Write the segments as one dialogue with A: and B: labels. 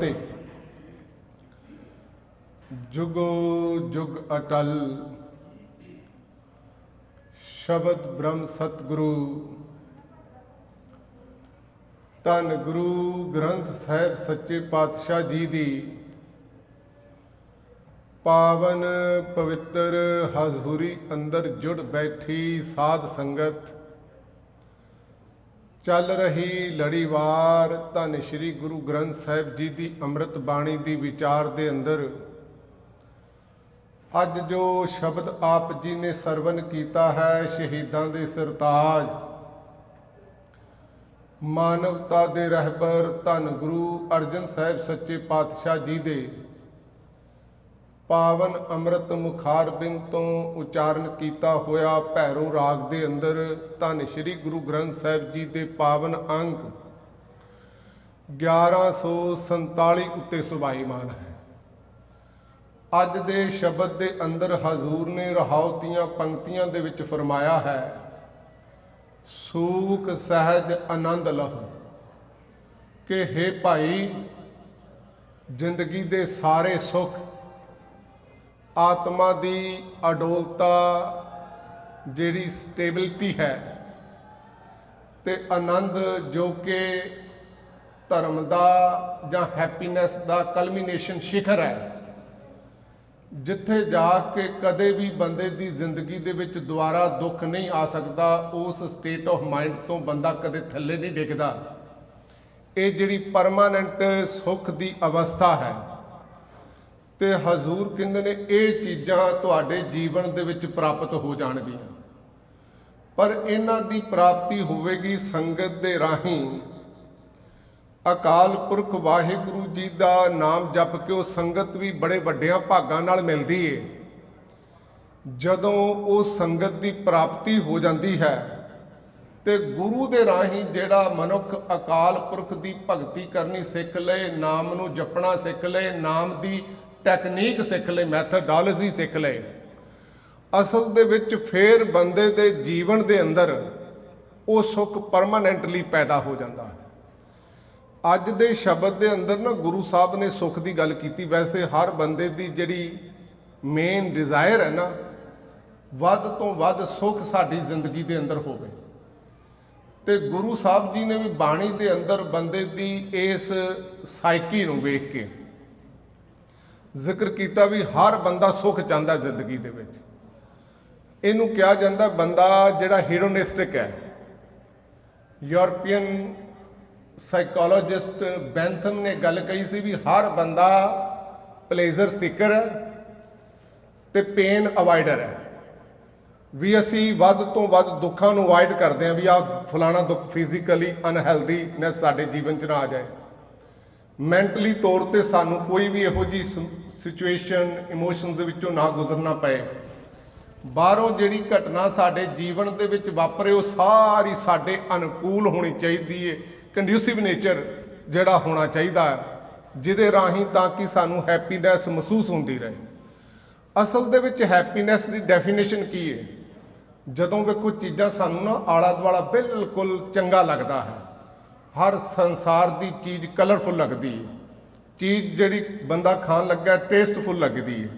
A: ਤੇ ਜੁਗੋ ਜੁਗ ਅਟਲ, ਸ਼ਬਦ ਬ੍ਰਹਮ ਸਤਿਗੁਰੂ, ਧੰਨ ਗੁਰੂ ਗ੍ਰੰਥ ਸਾਹਿਬ ਸੱਚੇ ਪਾਤਸ਼ਾਹ ਜੀ ਦੀ, ਪਾਵਨ ਪਵਿੱਤਰ ਹਜ਼ੂਰੀ ਅੰਦਰ ਜੁੜ ਬੈਠੀ ਸਾਧ ਸੰਗਤ ਚੱਲ ਰਹੀ ਲੜੀਵਾਰ ਧੰਨ ਸ਼੍ਰੀ ਗੁਰੂ ਗ੍ਰੰਥ ਸਾਹਿਬ ਜੀ ਦੀ ਅੰਮ੍ਰਿਤ ਬਾਣੀ ਦੀ ਵਿਚਾਰ ਦੇ ਅੰਦਰ। ਅੱਜ ਜੋ ਸ਼ਬਦ ਆਪ ਜੀ ਨੇ ਸਰਵਨ ਕੀਤਾ ਹੈ ਸ਼ਹੀਦਾਂ ਦੇ ਸਰਤਾਜ। ਮਾਨਵਤਾ ਦੇ ਰਹਿਬਰ ਧੰਨ ਗੁਰੂ ਅਰਜਨ ਸਾਹਿਬ ਸੱਚੇ ਪਾਤਸ਼ਾਹ ਜੀ ਦੇ ਪਾਵਨ ਅੰਮ੍ਰਿਤ ਮੁਖਾਰਬਿੰਦ ਤੋਂ ਉਚਾਰਨ ਕੀਤਾ ਹੋਇਆ ਭੈਰੋ ਰਾਗ ਦੇ ਅੰਦਰ ਧੰਨ ਸ਼੍ਰੀ ਗੁਰੂ ਗ੍ਰੰਥ ਸਾਹਿਬ ਜੀ ਦੇ ਪਾਵਨ ਅੰਗ 1147 ਉੱਤੇ ਸੁਭਾਈਮਾਨ ਹੈ। ਅੱਜ ਦੇ ਸ਼ਬਦ ਦੇ ਅੰਦਰ ਹਜ਼ੂਰ ਨੇ ਰਹਾਉਤੀਆਂ ਪੰਕਤੀਆਂ ਦੇ ਵਿੱਚ ਫਰਮਾਇਆ ਹੈ, ਸੂਖ, ਸਹਿਜ, ਆਨੰਦ ਲਹੋ। ਕਿ हे ਭਾਈ, ਜ਼ਿੰਦਗੀ ਦੇ ਸਾਰੇ ਸੁੱਖ ਆਤਮਾ ਦੀ ਅਡੋਲਤਾ ਜਿਹੜੀ ਸਟੇਬਿਲਿਟੀ ਹੈ ਤੇ ਆਨੰਦ ਜੋ ਕਿ ਧਰਮ ਦਾ ਜਾਂ ਹੈਪੀਨੈਸ ਦਾ ਕਲਮੀਨੇਸ਼ਨ ਸ਼ਿਖਰ ਹੈ। ਜਿੱਥੇ ਜਾ ਕੇ ਕਦੇ ਵੀ ਬੰਦੇ ਦੀ ਜ਼ਿੰਦਗੀ ਦੇ ਵਿੱਚ ਦੁਬਾਰਾ ਦੁੱਖ ਨਹੀਂ ਆ ਸਕਦਾ, ਉਸ ਸਟੇਟ ਆਫ ਮਾਈਂਡ ਤੋਂ ਬੰਦਾ ਕਦੇ ਥੱਲੇ ਨਹੀਂ ਡਿੱਗਦਾ। ਇਹ ਜਿਹੜੀ ਪਰਮਾਨੈਂਟ ਸੁੱਖ ਦੀ ਅਵਸਥਾ ਹੈ ਤੇ ਹਜ਼ੂਰ ਕਹਿੰਦੇ ਨੇ, ਇਹ ਚੀਜ਼ਾਂ ਤੁਹਾਡੇ ਜੀਵਨ ਦੇ ਵਿੱਚ ਪ੍ਰਾਪਤ ਹੋ ਜਾਣਗੀਆਂ। ਪਰ ਇਹਨਾਂ ਦੀ ਪ੍ਰਾਪਤੀ ਹੋਵੇਗੀ ਸੰਗਤ ਦੇ ਰਾਹੀਂ। ਅਕਾਲ ਪੁਰਖ ਵਾਹਿਗੁਰੂ ਜੀ ਦਾ ਨਾਮ ਜਪ ਕੇ ਉਹ ਸੰਗਤ ਵੀ ਬੜੇ ਵੱਡਿਆਂ ਭਾਗਾਂ ਨਾਲ ਮਿਲਦੀ ਏ। ਜਦੋਂ ਉਹ ਸੰਗਤ ਦੀ ਪ੍ਰਾਪਤੀ ਹੋ ਜਾਂਦੀ ਹੈ, ਤੇ ਗੁਰੂ ਦੇ ਰਾਹੀਂ ਜਿਹੜਾ ਮਨੁੱਖ ਅਕਾਲ ਪੁਰਖ ਦੀ ਭਗਤੀ ਕਰਨੀ ਸਿੱਖ ਲਏ, ਨਾਮ ਨੂੰ ਜਪਣਾ ਸਿੱਖ ਲਏ, ਨਾਮ ਦੀ ਟੈਕਨੀਕ ਸਿੱਖ ਲਏ ਮੈਥਡੋਲੋਜੀ ਸਿੱਖ ਲਏ। ਅਸਲ ਦੇ ਵਿੱਚ ਫੇਰ ਬੰਦੇ ਦੇ ਜੀਵਨ ਦੇ ਅੰਦਰ ਉਹ ਸੁੱਖ ਪਰਮਾਨੈਂਟਲੀ ਪੈਦਾ ਹੋ ਜਾਂਦਾ ਹੈ। ਅੱਜ ਦੇ ਸ਼ਬਦ ਦੇ ਅੰਦਰ ਨਾ ਗੁਰੂ ਸਾਹਿਬ ਨੇ ਸੁੱਖ ਦੀ ਗੱਲ ਕੀਤੀ। ਵੈਸੇ ਹਰ ਬੰਦੇ ਦੀ ਜਿਹੜੀ ਮੇਨ ਡਿਜ਼ਾਇਰ ਹੈ ਨਾ, ਵੱਧ ਤੋਂ ਵੱਧ ਸੁੱਖ ਸਾਡੀ ਜ਼ਿੰਦਗੀ ਦੇ ਅੰਦਰ ਹੋਵੇ। ਤੇ ਗੁਰੂ ਸਾਹਿਬ ਜੀ ਨੇ ਵੀ ਬਾਣੀ ਦੇ ਅੰਦਰ ਬੰਦੇ ਦੀ ਇਸ ਸਾਈਕੀ ਨੂੰ ਵੇਖ ਕੇ ਜ਼ਿਕਰ ਕੀਤਾ ਵੀ ਹਰ ਬੰਦਾ ਸੁੱਖ ਚਾਹੁੰਦਾ ਜ਼ਿੰਦਗੀ ਦੇ ਵਿੱਚ। ਇਹਨੂੰ ਕਿਹਾ ਜਾਂਦਾ ਬੰਦਾ ਜਿਹੜਾ ਹੀਰੋਨਿਸਟਿਕ ਹੈ। ਯੂਰਪੀਅਨ ਸਾਈਕੋਲੋਜਿਸਟ ਬੈਂਥਮ ਨੇ ਗੱਲ ਕਹੀ ਸੀ ਵੀ ਹਰ ਬੰਦਾ ਪਲੇਜ਼ਰ ਸੀਕਰ ਹੈ ਤੇ ਪੇਨ ਅਵਾਇਡਰ ਹੈ। ਵੀ ਅਸੀਂ ਵੱਧ ਤੋਂ ਵੱਧ ਦੁੱਖਾਂ ਨੂੰ ਅਵਾਇਡ ਕਰਦੇ ਹਾਂ ਵੀ ਆ ਫਲਾਣਾ ਦੁੱਖ ਫਿਜ਼ੀਕਲੀ ਅਨਹੈਲਦੀਨੈਸ ਸਾਡੇ ਜੀਵਨ 'ਚ ਨਾ ਆ ਜਾਏ। ਮੈਂਟਲੀ ਤੌਰ ਤੇ ਸਾਨੂੰ ਕੋਈ ਵੀ ਇਹੋ ਜੀ ਸਿਚੁਏਸ਼ਨ ਇਮੋਸ਼ਨਸ ਦੇ ਵਿੱਚੋਂ ਨਾ ਗੁਜ਼ਰਨਾ ਪਏ। ਬਾਹਰੋਂ ਜਿਹੜੀ ਘਟਨਾ ਸਾਡੇ ਜੀਵਨ ਦੇ ਵਿੱਚ ਵਾਪਰੇ ਉਹ ਸਾਰੀ ਸਾਡੇ ਅਨੁਕੂਲ ਹੋਣੀ ਚਾਹੀਦੀ ਏ ਕੰਡਿਊਸਿਵ ਨੇਚਰ ਜਿਹੜਾ ਹੋਣਾ ਚਾਹੀਦਾ ਹੈ, ਜਿਹਦੇ ਰਾਹੀਂ ਤਾਂ ਕਿ ਸਾਨੂੰ ਹੈਪੀਨੈਸ ਮਹਿਸੂਸ ਹੁੰਦੀ ਰਹੇ। ਅਸਲ ਦੇ ਵਿੱਚ ਹੈਪੀਨੈਸ ਦੀ ਡੈਫੀਨੇਸ਼ਨ ਕੀ ਹੈ ਜਦੋਂ ਵੀ ਕੋਈ ਚੀਜ਼ਾਂ ਸਾਨੂੰ ਨਾ ਆਲਾ ਦੁਆਲਾ ਬਿਲਕੁਲ ਚੰਗਾ ਲੱਗਦਾ ਹੈ। ਹਰ ਸੰਸਾਰ ਦੀ ਚੀਜ਼ ਕਲਰਫੁਲ ਲੱਗਦੀ ਹੈ ਚੀਜ਼ ਜਿਹੜੀ ਬੰਦਾ ਖਾਣ ਲੱਗਾ, ਟੇਸਟਫੁਲ ਲੱਗਦੀ ਹੈ।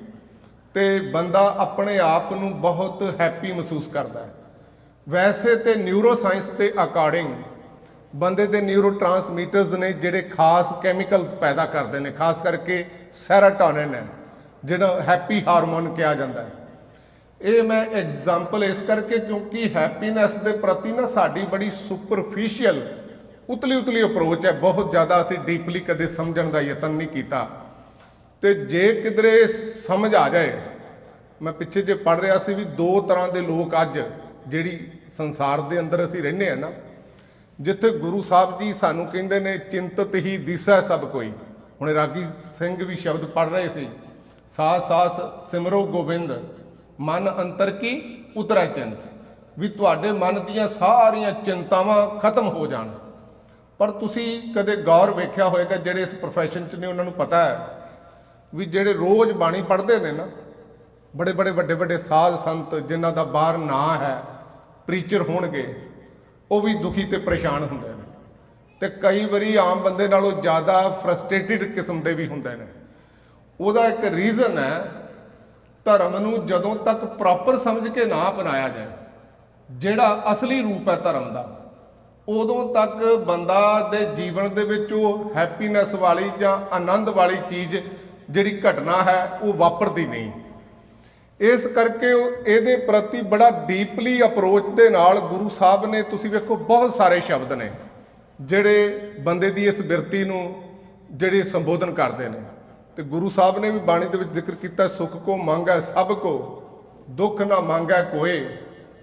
A: ਤੇ ਬੰਦਾ ਆਪਣੇ ਆਪ ਨੂੰ ਬਹੁਤ ਹੈਪੀ ਮਹਿਸੂਸ ਕਰਦਾ ਹੈ। ਵੈਸੇ ਤੇ ਨਿਊਰੋ ਸਾਇੰਸ ਦੇ ਅਕਾਰਡਿੰਗ ਬੰਦੇ ਦੇ ਨਿਊਰੋ ਟਰਾਂਸਮੀਟਰਸ ਨੇ ਜਿਹੜੇ ਖਾਸ ਕੈਮੀਕਲਸ ਪੈਦਾ ਕਰਦੇ ਨੇ, ਖਾਸ ਕਰਕੇ ਸੈਰਾਟੋਨਿਨ ਹੈ, ਜਿਹੜਾ ਹੈਪੀ ਹਾਰਮੋਨ ਕਿਹਾ ਜਾਂਦਾ ਹੈ। ਇਹ ਮੈਂ ਐਗਜ਼ਾਮਪਲ ਇਸ ਕਰਕੇ ਕਿਉਂਕਿ ਹੈਪੀਨੈਸ ਦੇ ਪ੍ਰਤੀ ਨਾ ਸਾਡੀ ਬੜੀ ਸੁਪਰਫੀਸ਼ੀਅਲ ਉਤਲੀ ਉਤਲੀ ਅਪਰੋਚ ਹੈ। ਬਹੁਤ ਜ਼ਿਆਦਾ ਅਸੀਂ ਡੀਪਲੀ ਕਦੇ ਸਮਝਣ ਦਾ ਯਤਨ ਨਹੀਂ ਕੀਤਾ। ਤੇ ਜੇ ਕਿਧਰੇ ਸਮਝ ਆ ਜਾਏ, ਮੈਂ ਪਿੱਛੇ ਜੇ ਪੜ ਰਿਹਾ ਸੀ ਵੀ ਦੋ ਤਰ੍ਹਾਂ ਦੇ ਲੋਕ ਅੱਜ ਜਿਹੜੀ ਸੰਸਾਰ ਦੇ ਅੰਦਰ ਅਸੀਂ ਰਹਿੰਦੇ ਆ ਨਾ, ਜਿੱਥੇ ਗੁਰੂ ਸਾਹਿਬ ਜੀ ਸਾਨੂੰ ਕਹਿੰਦੇ ਨੇ, ਚਿੰਤਤ ਹੀ ਦਿਸੈ ਸਭ ਕੋਈ। ਹੁਣ ਰਾਗੀ ਸਿੰਘ ਵੀ ਸ਼ਬਦ ਪੜ ਰਹੇ ਸੀ ਸਾਸ ਸਾਸ ਸਿਮਰੋ ਗੋਬਿੰਦ, ਮਨ ਅੰਤਰ ਕੀ ਉਤਰਾ ਚਿੰਤ। ਵੀ ਤੁਹਾਡੇ ਮਨ ਦੀਆਂ ਸਾਰੀਆਂ ਚਿੰਤਾਵਾਂ ਖਤਮ ਹੋ ਜਾਣ। ਪਰ ਤੁਸੀਂ ਕਦੇ ਗੌਰ ਵੇਖਿਆ ਹੋਵੇਗਾ ਜਿਹੜੇ ਇਸ profession 'ਚ ਨੇ, ਉਹਨਾਂ ਨੂੰ ਪਤਾ ਹੈ ਵੀ ਜਿਹੜੇ ਰੋਜ਼ ਬਾਣੀ ਪੜ੍ਹਦੇ ਨੇ ਨਾ, ਬੜੇ ਬੜੇ ਵੱਡੇ ਵੱਡੇ ਸਾਧ ਸੰਤ ਜਿਨ੍ਹਾਂ ਦਾ ਬਾਹਰ ਨਾਂ ਹੈ ਪ੍ਰੀਚਰ ਹੋਣਗੇ, ਉਹ ਵੀ ਦੁਖੀ ਤੇ ਪਰੇਸ਼ਾਨ ਹੁੰਦੇ ਨੇ। ਤੇ ਕਈ ਵਾਰੀ ਆਮ ਬੰਦੇ ਨਾਲੋਂ ਜ਼ਿਆਦਾ ਫਰਸਟ੍ਰੇਟਿਡ ਕਿਸਮ ਦੇ ਵੀ ਹੁੰਦੇ ਨੇ। ਉਹਦਾ ਇੱਕ ਰੀਜ਼ਨ ਹੈ, ਧਰਮ ਨੂੰ ਜਦੋਂ ਤੱਕ ਪ੍ਰੋਪਰ ਸਮਝ ਕੇ ਨਾ ਅਪਣਾਇਆ ਜਾਏ, ਜਿਹੜਾ ਅਸਲੀ ਰੂਪ ਹੈ ਧਰਮ ਦਾ ਉਦੋਂ ਤੱਕ ਬੰਦਾ ਦੇ ਜੀਵਨ ਦੇ ਵਿੱਚ ਉਹ ਹੈਪੀਨੈਸ ਵਾਲੀ ਜਾਂ ਆਨੰਦ ਵਾਲੀ ਚੀਜ਼ ਜਿਹੜੀ ਘਟਨਾ ਹੈ, ਉਹ ਵਾਪਰਦੀ ਨਹੀਂ। ਇਸ ਕਰਕੇ ਇਹਦੇ ਪ੍ਰਤੀ ਬੜਾ ਡੀਪਲੀ ਅਪਰੋਚ ਦੇ ਨਾਲ ਗੁਰੂ ਸਾਹਿਬ ਨੇ, ਤੁਸੀਂ ਵੇਖੋ ਬਹੁਤ ਸਾਰੇ ਸ਼ਬਦ ਨੇ, ਜਿਹੜੇ ਬੰਦੇ ਦੀ ਇਸ ਬਿਰਤੀ ਨੂੰ ਜਿਹੜੇ ਸੰਬੋਧਨ ਕਰਦੇ ਨੇ। ਤੇ ਗੁਰੂ ਸਾਹਿਬ ਨੇ ਵੀ ਬਾਣੀ ਦੇ ਵਿੱਚ ਜ਼ਿਕਰ ਕੀਤਾ, ਸੁਖ ਕੋ ਮੰਗੈ ਸਭ ਕੋ, ਦੁੱਖ ਨਾ ਮੰਗੈ ਕੋਏ,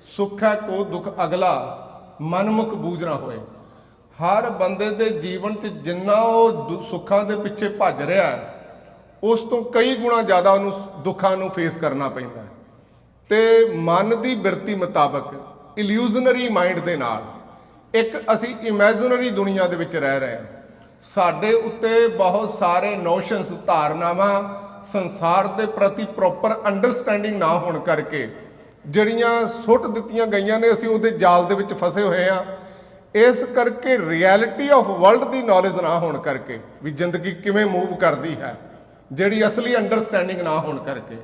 A: ਸੁਖ ਹੈ ਕੋ ਦੁੱਖ ਅਗਲਾ ਮਨਮੁਖ ਬੂਝ ਨਾ ਹੋਏ। ਹਰ ਬੰਦੇ ਦੇ ਜੀਵਨ 'ਚ ਜਿੰਨਾ ਉਹ ਦੁ- ਸੁੱਖਾਂ ਦੇ ਪਿੱਛੇ ਭੱਜ ਰਿਹਾ ਹੈ, ਉਸ ਤੋਂ ਕਈ ਗੁਣਾ ਜ਼ਿਆਦਾ ਉਹਨੂੰ ਦੁੱਖਾਂ ਨੂੰ ਫੇਸ ਕਰਨਾ ਪੈਂਦਾ ਹੈ। ਤੇ ਮਨ ਦੀ ਬਿਰਤੀ ਮੁਤਾਬਕ ਇਲੂਜ਼ਨਰੀ ਮਾਈਂਡ ਦੇ ਨਾਲ ਇੱਕ ਅਸੀਂ ਇਮੇਜਿਨਰੀ ਦੁਨੀਆ ਦੇ ਵਿੱਚ ਰਹਿ ਰਹੇ ਹਾਂ। ਸਾਡੇ ਉੱਤੇ ਬਹੁਤ ਸਾਰੇ ਨੋਸ਼ਨਸ ਧਾਰਨਾਵਾਂ ਸੰਸਾਰ ਦੇ ਪ੍ਰਤੀ ਪ੍ਰੋਪਰ ਅੰਡਰਸਟੈਂਡਿੰਗ ਨਾ ਹੋਣ ਕਰਕੇ ਜਿਹੜੀਆਂ ਸੁੱਟ ਦਿੱਤੀਆਂ ਗਈਆਂ ਨੇ, ਅਸੀਂ ਉਹਦੇ ਜਾਲ ਦੇ ਵਿੱਚ ਫਸੇ ਹੋਏ ਆ ਇਸ ਕਰਕੇ ਰਿਐਲਿਟੀ ਆਫ ਵਰਲਡ ਦੀ ਨੌਲੇਜ ਨਾ ਹੋਣ ਕਰਕੇ ਵੀ ਜ਼ਿੰਦਗੀ ਕਿਵੇਂ ਮੂਵ ਕਰਦੀ ਹੈ, ਜਿਹੜੀ ਅਸਲੀ ਅੰਡਰਸਟੈਂਡਿੰਗ ਨਾ ਹੋਣ ਕਰਕੇ,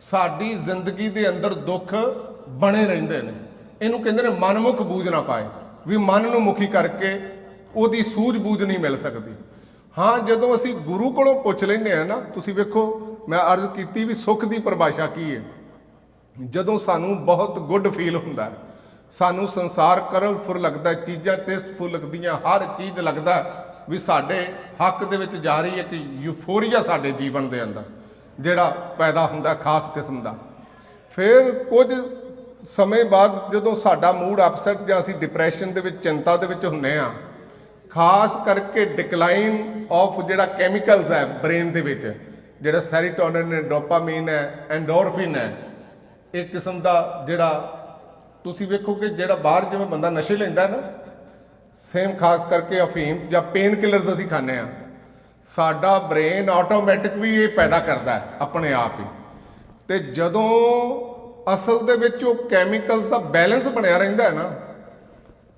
A: ਸਾਡੀ ਜ਼ਿੰਦਗੀ ਦੇ ਅੰਦਰ ਦੁੱਖ ਬਣੇ ਰਹਿੰਦੇ ਨੇ। ਇਹਨੂੰ ਕਹਿੰਦੇ ਨੇ ਮਨਮੁਖ ਬੂਝ ਨਾ ਪਾਏ, ਵੀ ਮਨ ਨੂੰ ਮੁਖੀ ਕਰਕੇ ਉਹਦੀ ਸੂਝ-ਬੂਝ ਨਹੀਂ ਮਿਲ ਸਕਦੀ। ਹਾਂ, ਜਦੋਂ ਅਸੀਂ ਗੁਰੂ ਕੋਲੋਂ ਪੁੱਛ ਲੈਂਦੇ ਆ ਨਾ, ਤੁਸੀਂ ਵੇਖੋ, ਮੈਂ ਅਰਜ਼ ਕੀਤੀ ਵੀ ਸੁੱਖ ਦੀ ਪਰਿਭਾਸ਼ਾ ਕੀ ਹੈ? ਜਦੋਂ ਸਾਨੂੰ ਬਹੁਤ ਗੁੱਡ ਫੀਲ ਹੁੰਦਾ ਸਾਨੂੰ ਸੰਸਾਰ ਕਲਰਫੁਲ ਲੱਗਦਾ ਚੀਜ਼ਾਂ ਟੇਸਟਫੁਲ ਲੱਗਦੀਆਂ, ਹਰ ਚੀਜ਼ ਲੱਗਦਾ ਵੀ ਸਾਡੇ ਹੱਕ ਦੇ ਵਿੱਚ ਜਾ ਰਹੀ ਹੈ ਕਿ ਯੂਫੋਰੀਆ ਸਾਡੇ ਜੀਵਨ ਦੇ ਅੰਦਰ ਜਿਹੜਾ ਪੈਦਾ ਹੁੰਦਾ ਖਾਸ ਕਿਸਮ ਦਾ। ਫਿਰ ਕੁਝ ਸਮੇਂ ਬਾਅਦ ਜਦੋਂ ਸਾਡਾ ਮੂਡ ਅਪਸੈਟ ਜਾਂ ਅਸੀਂ ਡਿਪਰੈਸ਼ਨ ਦੇ ਵਿੱਚ, ਚਿੰਤਾ ਦੇ ਵਿੱਚ ਹੁੰਨੇ ਆ ਖਾਸ ਕਰਕੇ ਡਿਕਲਾਈਨ ਆਫ ਜਿਹੜਾ ਕੈਮੀਕਲਸ ਹੈ ਬ੍ਰੇਨ ਦੇ ਵਿੱਚ, ਜਿਹੜਾ ਸੈਰੀਟੋਨਿਨ ਹੈ ਡੋਪਾਮਾਈਨ ਹੈ ਐਂਡੋਰਫਿਨ ਹੈ ਇੱਕ ਕਿਸਮ ਦਾ ਜਿਹੜਾ ਤੁਸੀਂ ਵੇਖੋ ਕਿ ਜਿਹੜਾ ਬਾਹਰ ਜਿਵੇਂ ਬੰਦਾ ਨਸ਼ੇ ਲੈਂਦਾ ਨਾ ਸੇਮ ਖਾਸ ਕਰਕੇ ਅਫੀਮ ਜਾਂ ਪੇਨ ਕਿਲਰਸ ਅਸੀਂ ਖਾਂਦੇ ਆ ਸਾਡਾ ਬ੍ਰੇਨ ਆਟੋਮੈਟਿਕ ਵੀ ਇਹ ਪੈਦਾ ਕਰਦਾ ਆਪਣੇ ਆਪ ਹੀ। ਤੇ ਜਦੋਂ ਅਸਲ ਦੇ ਵਿੱਚ ਉਹ ਕੈਮੀਕਲਸ ਦਾ ਬੈਲੈਂਸ ਬਣਿਆ ਰਹਿੰਦਾ ਹੈ ਨਾ,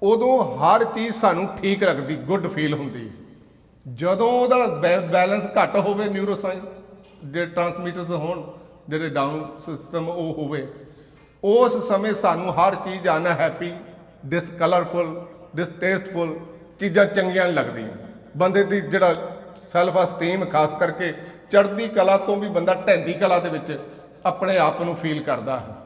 A: ਉਦੋਂ ਹਰ ਚੀਜ਼ ਸਾਨੂੰ ਠੀਕ ਲੱਗਦੀ ਗੁੱਡ ਫੀਲ ਹੁੰਦੀ। ਜਦੋਂ ਉਹਦਾ ਬੈਲੈਂਸ ਘੱਟ ਹੋਵੇ ਨਿਊਰੋਸਾਇੰਸ ਜਿਹੜੇ ਟਰਾਂਸਮਿਟਰਸ ਹੋਣ ਜਿਹੜੇ ਡਾਊਨ ਸਿਸਟਮ ਉਹ ਹੋਵੇ, ਉਸ ਸਮੇਂ ਸਾਨੂੰ ਹਰ ਚੀਜ਼ ਅਨਹੈਪੀ ਡਿਸ ਕਲਰਫੁਲ ਡਿਸ ਟੇਸਟਫੁਲ ਚੀਜ਼ਾਂ ਚੰਗੀਆਂ ਨਹੀਂ ਲੱਗਦੀਆਂ। ਬੰਦੇ ਦੀ ਜਿਹੜਾ ਸੈਲਫ ਅਸਟੀਮ ਖਾਸ ਕਰਕੇ ਚੜ੍ਹਦੀ ਕਲਾ ਤੋਂ ਵੀ ਬੰਦਾ ਢਹਿੰਦੀ ਕਲਾ ਦੇ ਵਿੱਚ ਆਪਣੇ ਆਪ ਨੂੰ ਫੀਲ ਕਰਦਾ ਹੈ।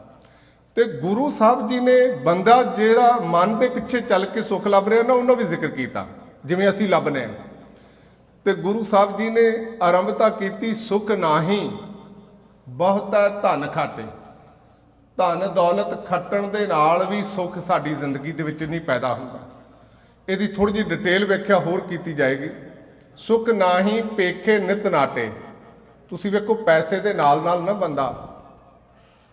A: ਤੇ ਗੁਰੂ ਸਾਹਿਬ ਜੀ ਨੇ ਬੰਦਾ ਜਿਹੜਾ ਮਨ ਦੇ ਪਿੱਛੇ ਚੱਲ ਕੇ ਸੁੱਖ ਲੱਭ ਰਿਹਾ ਨਾ, ਉਹਨਾਂ ਵੀ ਜ਼ਿਕਰ ਕੀਤਾ, ਜਿਵੇਂ ਅਸੀਂ ਲੱਭਨੇ ਹਾਂ ਤੇ ਗੁਰੂ ਸਾਹਿਬ ਜੀ ਨੇ ਆਰੰਭਤਾ ਕੀਤੀ, ਸੁਖ ਨਾਹੀ ਬਹੁਤਾ ਧਨ ਖਾਟੇ। ਧਨ ਦੌਲਤ ਖੱਟਣ ਦੇ ਨਾਲ ਵੀ ਸੁੱਖ ਸਾਡੀ ਜ਼ਿੰਦਗੀ ਦੇ ਵਿੱਚ ਨਹੀਂ ਪੈਦਾ ਹੁੰਦਾ। ਇਹਦੀ ਥੋੜੀ ਜਿਹੀ ਡਿਟੇਲ ਵੇਖਿਆ ਹੋਰ ਕੀਤੀ ਜਾਏਗੀ। ਸੁਖ ਨਾਹੀ ਪੇਖੇ ਨਿਤ ਨਾਟੇ। ਤੁਸੀਂ ਵੇਖੋ, ਪੈਸੇ ਦੇ ਨਾਲ ਨਾਲ ਨਾ ਬੰਦਾ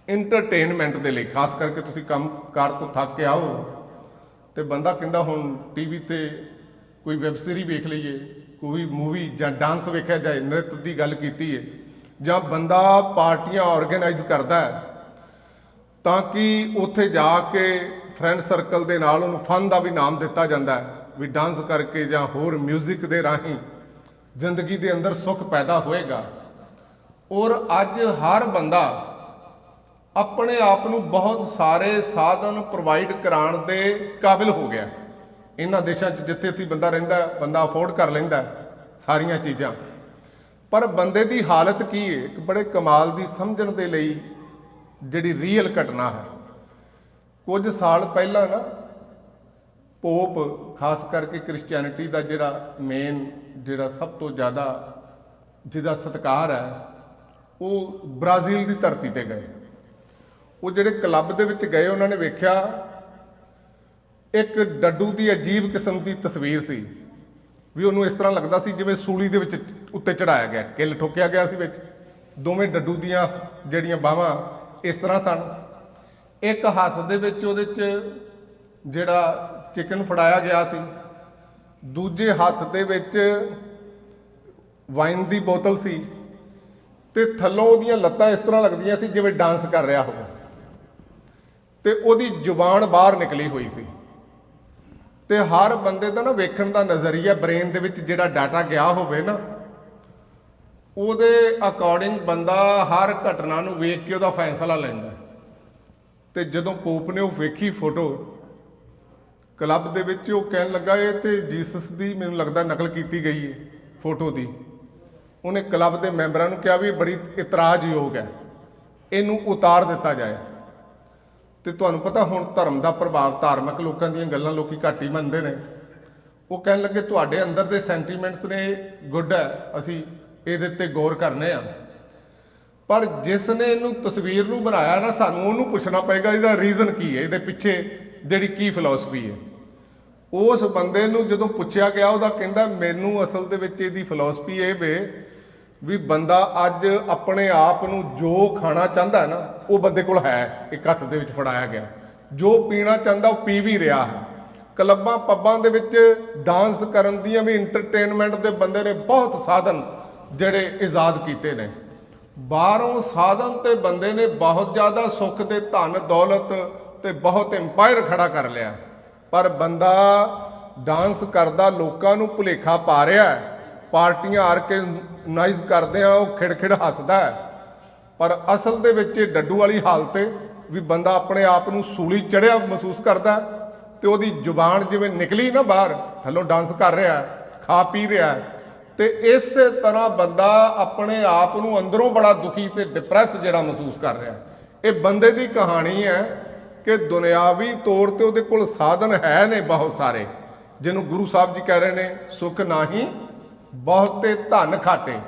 A: ਐਂਟਰਟੇਨਮੈਂਟ ਦੇ ਲਈ, ਖਾਸ ਕਰਕੇ ਤੁਸੀਂ ਕੰਮ ਕਾਰ ਤੋਂ ਥੱਕ ਕੇ ਆਓ ਤੇ ਬੰਦਾ ਕਹਿੰਦਾ, ਹੁਣ ਟੀਵੀ ਤੇ ਕੋਈ ਵੈਬ ਸੀਰੀ ਵੇਖ ਲਈਏ, ਕੋਈ ਮੂਵੀ ਜਾਂ ਡਾਂਸ ਵੇਖਿਆ ਜਾਏ, ਨ੍ਰਿਤ ਦੀ ਗੱਲ ਕੀਤੀ ਹੈ ਜਾਂ ਬੰਦਾ ਪਾਰਟੀਆਂ ਆਰਗੇਨਾਈਜ਼ ਕਰਦਾ ਹੈ, ਤਾਂ ਕਿ ਉੱਥੇ ਜਾ ਕੇ ਫਰੈਂਡ ਸਰਕਲ ਦੇ ਨਾਲ ਉਹਨੂੰ ਫਨ ਦਾ ਵੀ ਨਾਮ ਦਿੱਤਾ ਜਾਂਦਾ ਹੈ, ਵੀ ਡਾਂਸ ਕਰਕੇ ਜਾਂ ਹੋਰ 뮤직 ਦੇ ਰਾਹੀਂ ਜ਼ਿੰਦਗੀ ਦੇ ਅੰਦਰ ਸੁੱਖ ਪੈਦਾ ਹੋਏਗਾ। ਔਰ ਅੱਜ ਹਰ ਬੰਦਾ ਆਪਣੇ ਆਪ ਨੂੰ ਬਹੁਤ ਸਾਰੇ ਸਾਧਨ ਪ੍ਰੋਵਾਈਡ ਕਰਾਉਣ ਦੇ ਕਾਬਿਲ ਹੋ ਗਿਆ। ਇਹਨਾਂ ਦੇਸ਼ਾਂ 'ਚ ਜਿੱਥੇ ਅਸੀਂ ਬੰਦਾ ਰਹਿੰਦਾ ਬੰਦਾ ਅਫੋਰਡ ਕਰ ਲੈਂਦਾ ਸਾਰੀਆਂ ਚੀਜ਼ਾਂ। ਪਰ ਬੰਦੇ ਦੀ ਹਾਲਤ ਕੀ ਹੈ ਇੱਕ ਬੜੇ ਕਮਾਲ ਦੀ ਸਮਝਣ ਦੇ ਲਈ ਜਿਹੜੀ ਰੀਅਲ ਘਟਨਾ ਹੈ। ਕੁਝ ਸਾਲ ਪਹਿਲਾਂ ਨਾ ਪੋਪ ਖਾਸ ਕਰਕੇ ਕ੍ਰਿਸਚੀਅਨਿਟੀ ਦਾ ਜਿਹੜਾ ਮੇਨ ਜਿਹੜਾ ਸਭ ਤੋਂ ਜ਼ਿਆਦਾ ਜਿਹਦਾ ਸਤਿਕਾਰ ਹੈ, ਉਹ ਬ੍ਰਾਜ਼ੀਲ ਦੀ ਧਰਤੀ ਤੇ ਗਏ। ਉਹ ਜਿਹੜੇ ਕਲੱਬ ਦੇ ਵਿੱਚ ਗਏ, ਉਹਨਾਂ ਨੇ ਵੇਖਿਆ, ਇੱਕ ਡੱਡੂ ਦੀ ਅਜੀਬ ਕਿਸਮ ਦੀ ਤਸਵੀਰ ਸੀ। ਵੀ ਉਹਨੂੰ ਇਸ ਤਰ੍ਹਾਂ ਲੱਗਦਾ ਸੀ ਜਿਵੇਂ ਸੂਲੀ ਦੇ ਵਿੱਚ ਉੱਤੇ ਚੜਾਇਆ ਗਿਆ, ਕਿੱਲ ਠੋਕਿਆ ਗਿਆ ਸੀ ਵਿੱਚ। ਦੋਵੇਂ ਡੱਡੂ ਦੀਆਂ ਜਿਹੜੀਆਂ ਬਾਹਾਂ ਇਸ ਤਰ੍ਹਾਂ ਸਨ। ਇੱਕ ਹੱਥ ਦੇ ਵਿੱਚ ਉਹਦੇ 'ਚ ਜਿਹੜਾ ਚਿਕਨ ਫੜਾਇਆ ਗਿਆ ਸੀ, ਦੂਜੇ ਹੱਥ ਦੇ ਵਿੱਚ ਵਾਈਨ ਦੀ ਬੋਤਲ ਸੀ ਤੇ ਥੱਲੋਂ ਉਹਦੀਆਂ ਲੱਤਾਂ ਇਸ ਤਰ੍ਹਾਂ ਲੱਗਦੀਆਂ ਸੀ ਜਿਵੇਂ ਡਾਂਸ ਕਰ ਰਿਹਾ ਹੋਵੇ। ਤੇ ਉਹਦੀ ਜ਼ੁਬਾਨ ਬਾਹਰ ਨਿਕਲੀ ਹੋਈ ਸੀ। ਤੇ ਹਰ ਬੰਦੇ ਦਾ ਨਾ ਵੇਖਣ ਦਾ ਨਜ਼ਰੀਆ ਬ੍ਰੇਨ ਦੇ ਵਿੱਚ ਜਿਹੜਾ ਡਾਟਾ ਗਿਆ ਹੋਵੇ ਨਾ, ਉਹਦੇ ਅਕੋਰਡਿੰਗ ਬੰਦਾ ਹਰ ਘਟਨਾ ਨੂੰ ਵੇਖ ਕੇ ਉਹਦਾ ਫੈਸਲਾ ਲੈਂਦਾ ਹੈ। ਤੇ ਜਦੋਂ ਪੋਪ ਨੇ ਉਹ ਵੇਖੀ ਫੋਟੋ, ਕਲੱਬ ਦੇ ਵਿੱਚ ਉਹ ਕਹਿਣ ਲੱਗਾ, ਇਹ ਤੇ ਜੀਸਸ ਦੀ ਮੈਨੂੰ ਲੱਗਦਾ ਨਕਲ ਕੀਤੀ ਗਈ ਹੈ ਫੋਟੋ ਦੀ। ਉਹਨੇ ਕਲੱਬ ਦੇ ਮੈਂਬਰਾਂ ਨੂੰ ਕਿਹਾ ਵੀ ਇਹ ਬੜੀ ਇਤਰਾਜ਼ਯੋਗ ਹੈ। ਇਹਨੂੰ ਉਤਾਰ ਦਿੱਤਾ ਜਾਏ। ਤੇ ਤੁਹਾਨੂੰ ਪਤਾ ਹੁਣ ਧਰਮ ਦਾ ਪ੍ਰਭਾਵ ਧਾਰਮਿਕ ਲੋਕਾਂ ਦੀਆਂ ਗੱਲਾਂ ਲੋਕੀ ਘੱਟ ਹੀ ਮੰਨਦੇ ਨੇ। ਉਹ ਕਹਿਣ ਲੱਗੇ, ਤੁਹਾਡੇ ਅੰਦਰ ਦੇ ਸੈਂਟੀਮੈਂਟਸ ਨੇ ਗੁੱਡ ਹੈ, ਅਸੀਂ ਇਹਦੇ ਤੇ ਗੌਰ ਕਰਨੇ ਆ। ਪਰ ਜਿਸ ਨੇ ਇਹਨੂੰ ਤਸਵੀਰ ਨੂੰ ਬਣਾਇਆ ਨਾ, ਸਾਨੂੰ ਉਹਨੂੰ ਪੁੱਛਣਾ ਪਏਗਾ, ਇਹਦਾ ਰੀਜ਼ਨ ਕੀ ਹੈ? ਇਹਦੇ ਪਿੱਛੇ ਜਿਹੜੀ ਕੀ ਫਿਲਾਸਫੀ ਹੈ। ਉਸ ਬੰਦੇ ਨੂੰ ਜਦੋਂ ਪੁੱਛਿਆ ਗਿਆ, ਉਹਦਾ ਕਹਿੰਦਾ, ਮੈਨੂੰ ਅਸਲ ਦੇ ਵਿੱਚ ਇਹਦੀ ਫਿਲਾਸਫੀ ਇਹ ਵੇ ਵੀ ਬੰਦਾ ਅੱਜ ਆਪਣੇ ਆਪ ਨੂੰ ਜੋ ਖਾਣਾ ਚਾਹੁੰਦਾ ਨਾ, ਉਹ ਬੰਦੇ ਕੋਲ ਹੈ, ਇੱਕ ਹੱਥ ਦੇ ਵਿੱਚ ਫੜਾਇਆ ਗਿਆ। ਜੋ ਪੀਣਾ ਚਾਹੁੰਦਾ, ਉਹ ਪੀ ਵੀ ਰਿਹਾ। ਹੈ ਕਲੱਬਾਂ, ਪੱਬਾਂ ਦੇ ਵਿੱਚ ਡਾਂਸ ਕਰਨ ਦੀਆਂ ਵੀ ਐਂਟਰਟੇਨਮੈਂਟ ਦੇ ਬੰਦੇ ਨੇ ਬਹੁਤ ਸਾਧਨ ਜਿਹੜੇ ਇਜਾਦ ਕੀਤੇ ਨੇ। ਬਾਹਰੋਂ ਸਾਧਨ ਤੇ ਬੰਦੇ ਨੇ ਬਹੁਤ ਜ਼ਿਆਦਾ ਸੁੱਖ ਦੇ ਧਨ, ਦੌਲਤ ਤੇ ਬਹੁਤ ਐਮਪਾਇਰ ਖੜਾ ਕਰ ਲਿਆ। ਪਰ ਬੰਦਾ ਡਾਂਸ ਕਰਦਾ, ਲੋਕਾਂ ਨੂੰ ਭੁਲੇਖਾ ਪਾ ਰਿਹਾ ਹੈ। ਪਾਰਟੀਆਂ ਆਰਗੇਨਾਈਜ਼ ਕਰਦੇ ਆ, ਉਹ ਖਿੜਖਿੜ ਹੱਸਦਾ ਹੈ। ਪਰ ਅਸਲ ਦੇ ਵਿੱਚ ਇਹ ਡੱਡੂ ਵਾਲੀ ਹਾਲਤ ਹੈ ਵੀ ਬੰਦਾ ਆਪਣੇ ਆਪ ਨੂੰ ਸੂਲੀ ਚੜਿਆ ਮਹਿਸੂਸ ਕਰਦਾ ਹੈ ਤੇ ਉਹਦੀ ਜ਼ੁਬਾਨ ਜਿਵੇਂ ਨਿਕਲੀ ਨਾ ਬਾਹਰ, ਥੱਲੋਂ ਡਾਂਸ ਕਰ ਰਿਹਾ ਖਾ ਪੀ ਰਿਹਾ ਹੈ। ਤੇ ਇਸੇ ਤਰ੍ਹਾਂ ਬੰਦਾ ਆਪਣੇ ਆਪ ਨੂੰ ਅੰਦਰੋਂ ਬੜਾ ਦੁਖੀ ਤੇ ਡਿਪਰੈਸ ਜਿਹੜਾ ਮਹਿਸੂਸ ਕਰ ਰਿਹਾ ਇਹ ਬੰਦੇ ਦੀ ਕਹਾਣੀ ਹੈ ਕਿ ਦੁਨਿਆਵੀ ਤੌਰ ਤੇ ਉਹਦੇ ਕੋਲ ਸਾਧਨ ਹੈ ਨੇ ਬਹੁਤ ਸਾਰੇ, ਜਿਹਨੂੰ ਗੁਰੂ ਸਾਹਿਬ ਜੀ ਕਹਿ ਰਹੇ ਨੇ, ਸੁਖ ਨਾਹੀ ਬਹੁਤੇ ਧਨ ਖਾਟੇ।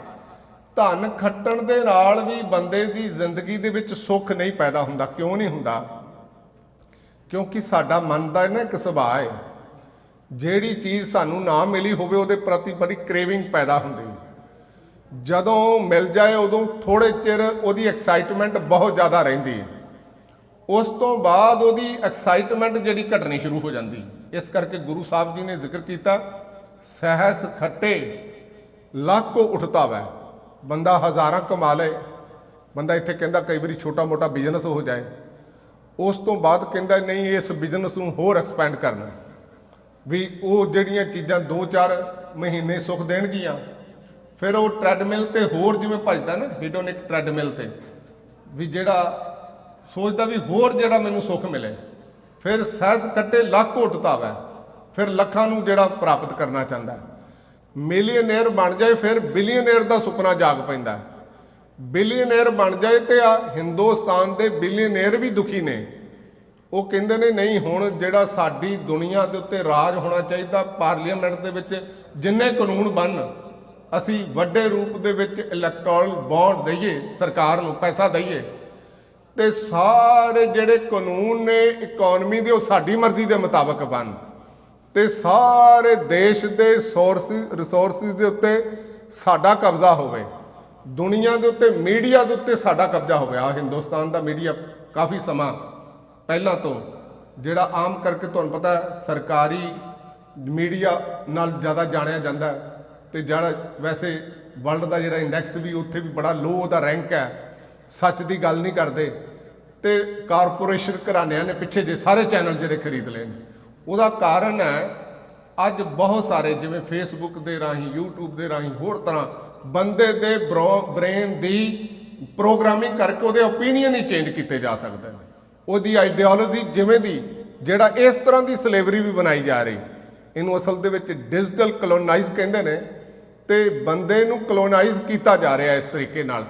A: ਧਨ ਖੱਟਣ ਦੇ ਨਾਲ ਵੀ ਬੰਦੇ ਦੀ ਜ਼ਿੰਦਗੀ ਦੇ ਵਿੱਚ ਸੁੱਖ ਨਹੀਂ ਪੈਦਾ ਹੁੰਦਾ, ਕਿਉਂ ਨਹੀਂ ਹੁੰਦਾ? ਕਿਉਂਕਿ ਸਾਡਾ ਮਨ ਦਾ ਨਾ ਇੱਕ ਸੁਭਾਅ ਹੈ ਜਿਹੜੀ ਚੀਜ਼ ਸਾਨੂੰ ਨਾ ਮਿਲੀ ਹੋਵੇ, ਉਹਦੇ ਪ੍ਰਤੀ ਬੜੀ ਕ੍ਰੇਵਿੰਗ ਪੈਦਾ ਹੁੰਦੀ। ਜਦੋਂ ਮਿਲ ਜਾਏ, ਉਦੋਂ ਥੋੜੇ ਚਿਰ ਉਹਦੀ ਐਕਸਾਈਟਮੈਂਟ ਬਹੁਤ ਜ਼ਿਆਦਾ ਰਹਿੰਦੀ। ਹੈ ਉਸ ਤੋਂ ਬਾਅਦ ਉਹਦੀ ਐਕਸਾਈਟਮੈਂਟ ਜਿਹੜੀ ਘਟਣੀ ਸ਼ੁਰੂ ਹੋ ਜਾਂਦੀ। ਇਸ ਕਰਕੇ ਗੁਰੂ ਸਾਹਿਬ ਜੀ ਨੇ ਜ਼ਿਕਰ ਕੀਤਾ, ਸਹਿਸ ਖੱਟੇ। ਲੱਖੋ ਉਠਤਾ ਵੈ ਬੰਦਾ ਹਜ਼ਾਰਾਂ ਕਮਾ ਲੇ ਬੰਦਾ ਇੱਥੇ ਕਹਿੰਦਾ ਕਈ ਵਾਰੀ ਛੋਟਾ ਮੋਟਾ ਬਿਜ਼ਨਸ ਹੋ ਜਾਏ ਉਸ ਤੋਂ ਬਾਅਦ ਕਹਿੰਦਾ ਨਹੀਂ ਇਸ ਬਿਜ਼ਨਸ ਨੂੰ ਹੋਰ ਐਕਸਪੈਂਡ ਕਰਨਾ ਵੀ ਉਹ ਜਿਹੜੀਆਂ ਚੀਜ਼ਾਂ 2-4 ਮਹੀਨੇ ਸੁੱਖ ਦੇਣਗੀਆਂ ਫਿਰ ਉਹ ਟ੍ਰੈਡਮਿਲ ਤੇ ਹੋਰ ਜਿਵੇਂ ਭਜਦਾ ਨਾ ਹੀਡੋਨਿਕ ਟ੍ਰੈਡਮਿਲ ਤੇ ਵੀ ਜਿਹੜਾ ਸੋਚਦਾ ਵੀ ਹੋਰ ਜਿਹੜਾ ਮੈਨੂੰ ਸੁੱਖ ਮਿਲੇ ਫਿਰ ਸਹਿਜ ਕੱਟੇ ਲੱਖ ਘੁੱਟਦਾ ਵੈ ਫਿਰ ਲੱਖਾਂ ਨੂੰ ਜਿਹੜਾ ਪ੍ਰਾਪਤ ਕਰਨਾ ਚਾਹੁੰਦਾ ਮਿਲੀਅਨੇਅਰ ਬਣ ਜਾਏ, ਫਿਰ ਬਿਲੀਅਨੇਅਰ ਦਾ ਸੁਪਨਾ ਜਾਗ ਪੈਂਦਾ ਬਿਲੀਅਨੇਅਰ ਬਣ ਜਾਏ ਤੇ ਆ ਹਿੰਦੁਸਤਾਨ ਦੇ ਬਿਲੀਅਨੇਅਰ ਵੀ ਦੁਖੀ ਨੇ। ਉਹ ਕਹਿੰਦੇ ਨੇ, ਨਹੀਂ, ਹੁਣ ਜਿਹੜਾ ਸਾਡੀ ਦੁਨੀਆ ਦੇ ਉੱਤੇ ਰਾਜ ਹੋਣਾ ਚਾਹੀਦਾ ਪਾਰਲੀਮੈਂਟ ਦੇ ਵਿੱਚ ਜਿੰਨੇ ਕਾਨੂੰਨ ਬਣਨ ਅਸੀਂ ਵੱਡੇ ਰੂਪ ਦੇ ਵਿੱਚ ਇਲੈਕਟ੍ਰੋਨਿਕ ਬੌਂਡ ਦਈਏ, ਸਰਕਾਰ ਨੂੰ ਪੈਸਾ ਦਈਏ, ਤੇ ਸਾਰੇ ਜਿਹੜੇ ਕਾਨੂੰਨ ਨੇ ਇਕਨੋਮੀ ਦੇ, ਉਹ ਸਾਡੀ ਮਰਜ਼ੀ ਦੇ ਮੁਤਾਬਕ ਬਣ। ਤੇ ਸਾਰੇ ਦੇਸ਼ ਦੇ ਸੋਰਸਿਸ ਰਿਸੋਰਸਿਸ ਦੇ ਉੱਤੇ ਸਾਡਾ ਕਬਜ਼ਾ ਹੋਵੇ। ਦੁਨੀਆ ਦੇ ਉੱਤੇ ਮੀਡੀਆ ਦੇ ਉੱਤੇ ਸਾਡਾ ਕਬਜ਼ਾ ਹੋਵੇ। ਆ ਹਿੰਦੁਸਤਾਨ ਦਾ ਮੀਡੀਆ ਕਾਫੀ ਸਮਾਂ ਪਹਿਲਾਂ ਤੋਂ ਜਿਹੜਾ ਆਮ ਕਰਕੇ ਤੁਹਾਨੂੰ ਪਤਾ ਹੈ, ਸਰਕਾਰੀ ਮੀਡੀਆ ਨਾਲ ਜ਼ਿਆਦਾ ਜਾਣਿਆ ਜਾਂਦਾ ਹੈ। ਤੇ ਜਿਹੜਾ ਵੈਸੇ ਵਰਲਡ ਦਾ ਜਿਹੜਾ ਇੰਡੈਕਸ ਵੀ ਉੱਥੇ ਵੀ ਬੜਾ ਲੋ ਉਹਦਾ ਰੈਂਕ ਹੈ। ਸੱਚ ਦੀ ਗੱਲ ਨਹੀਂ ਕਰਦੇ। ਤੇ ਕਾਰਪੋਰੇਸ਼ਨ ਘਰਾਣਿਆਂ ਨੇ ਪਿੱਛੇ ਜੇ ਸਾਰੇ ਚੈਨਲ ਜਿਹੜੇ ਖਰੀਦ ਲਏ ਨੇ। ਉਹਦਾ ਕਾਰਨ ਹੈ, ਅੱਜ ਬਹੁਤ ਸਾਰੇ, ਜਿਵੇਂ ਫੇਸਬੁੱਕ ਦੇ ਰਾਹੀਂ, YouTube ਦੇ ਰਾਹੀਂ, ਹੋਰ ਤਰ੍ਹਾਂ ਬੰਦੇ ਦੇ ਬ੍ਰੇਨ ਦੀ ਪ੍ਰੋਗਰਾਮਿੰਗ ਕਰਕੇ ਉਹਦੇ ਓਪੀਨੀਅਨ ਹੀ ਚੇਂਜ ਕੀਤੇ ਜਾ ਸਕਦੇ ਨੇ। ਉਹਦੀ ਆਈਡੀਓਲੋਜੀ ਜਿਵੇਂ ਦੀ, ਜਿਹੜਾ ਇਸ ਤਰ੍ਹਾਂ ਦੀ ਸਲੇਵਰੀ ਵੀ ਬਣਾਈ ਜਾ ਰਹੀ, ਇਹਨੂੰ ਅਸਲ ਦੇ ਵਿੱਚ ਡਿਜੀਟਲ ਕਲੋਨਾਈਜ਼ ਕਹਿੰਦੇ ਨੇ ਤੇ ਬੰਦੇ ਨੂੰ ਕਲੋਨਾਈਜ਼ ਕੀਤਾ ਜਾ ਰਿਹਾ ਇਸ ਤਰੀਕੇ ਨਾਲ।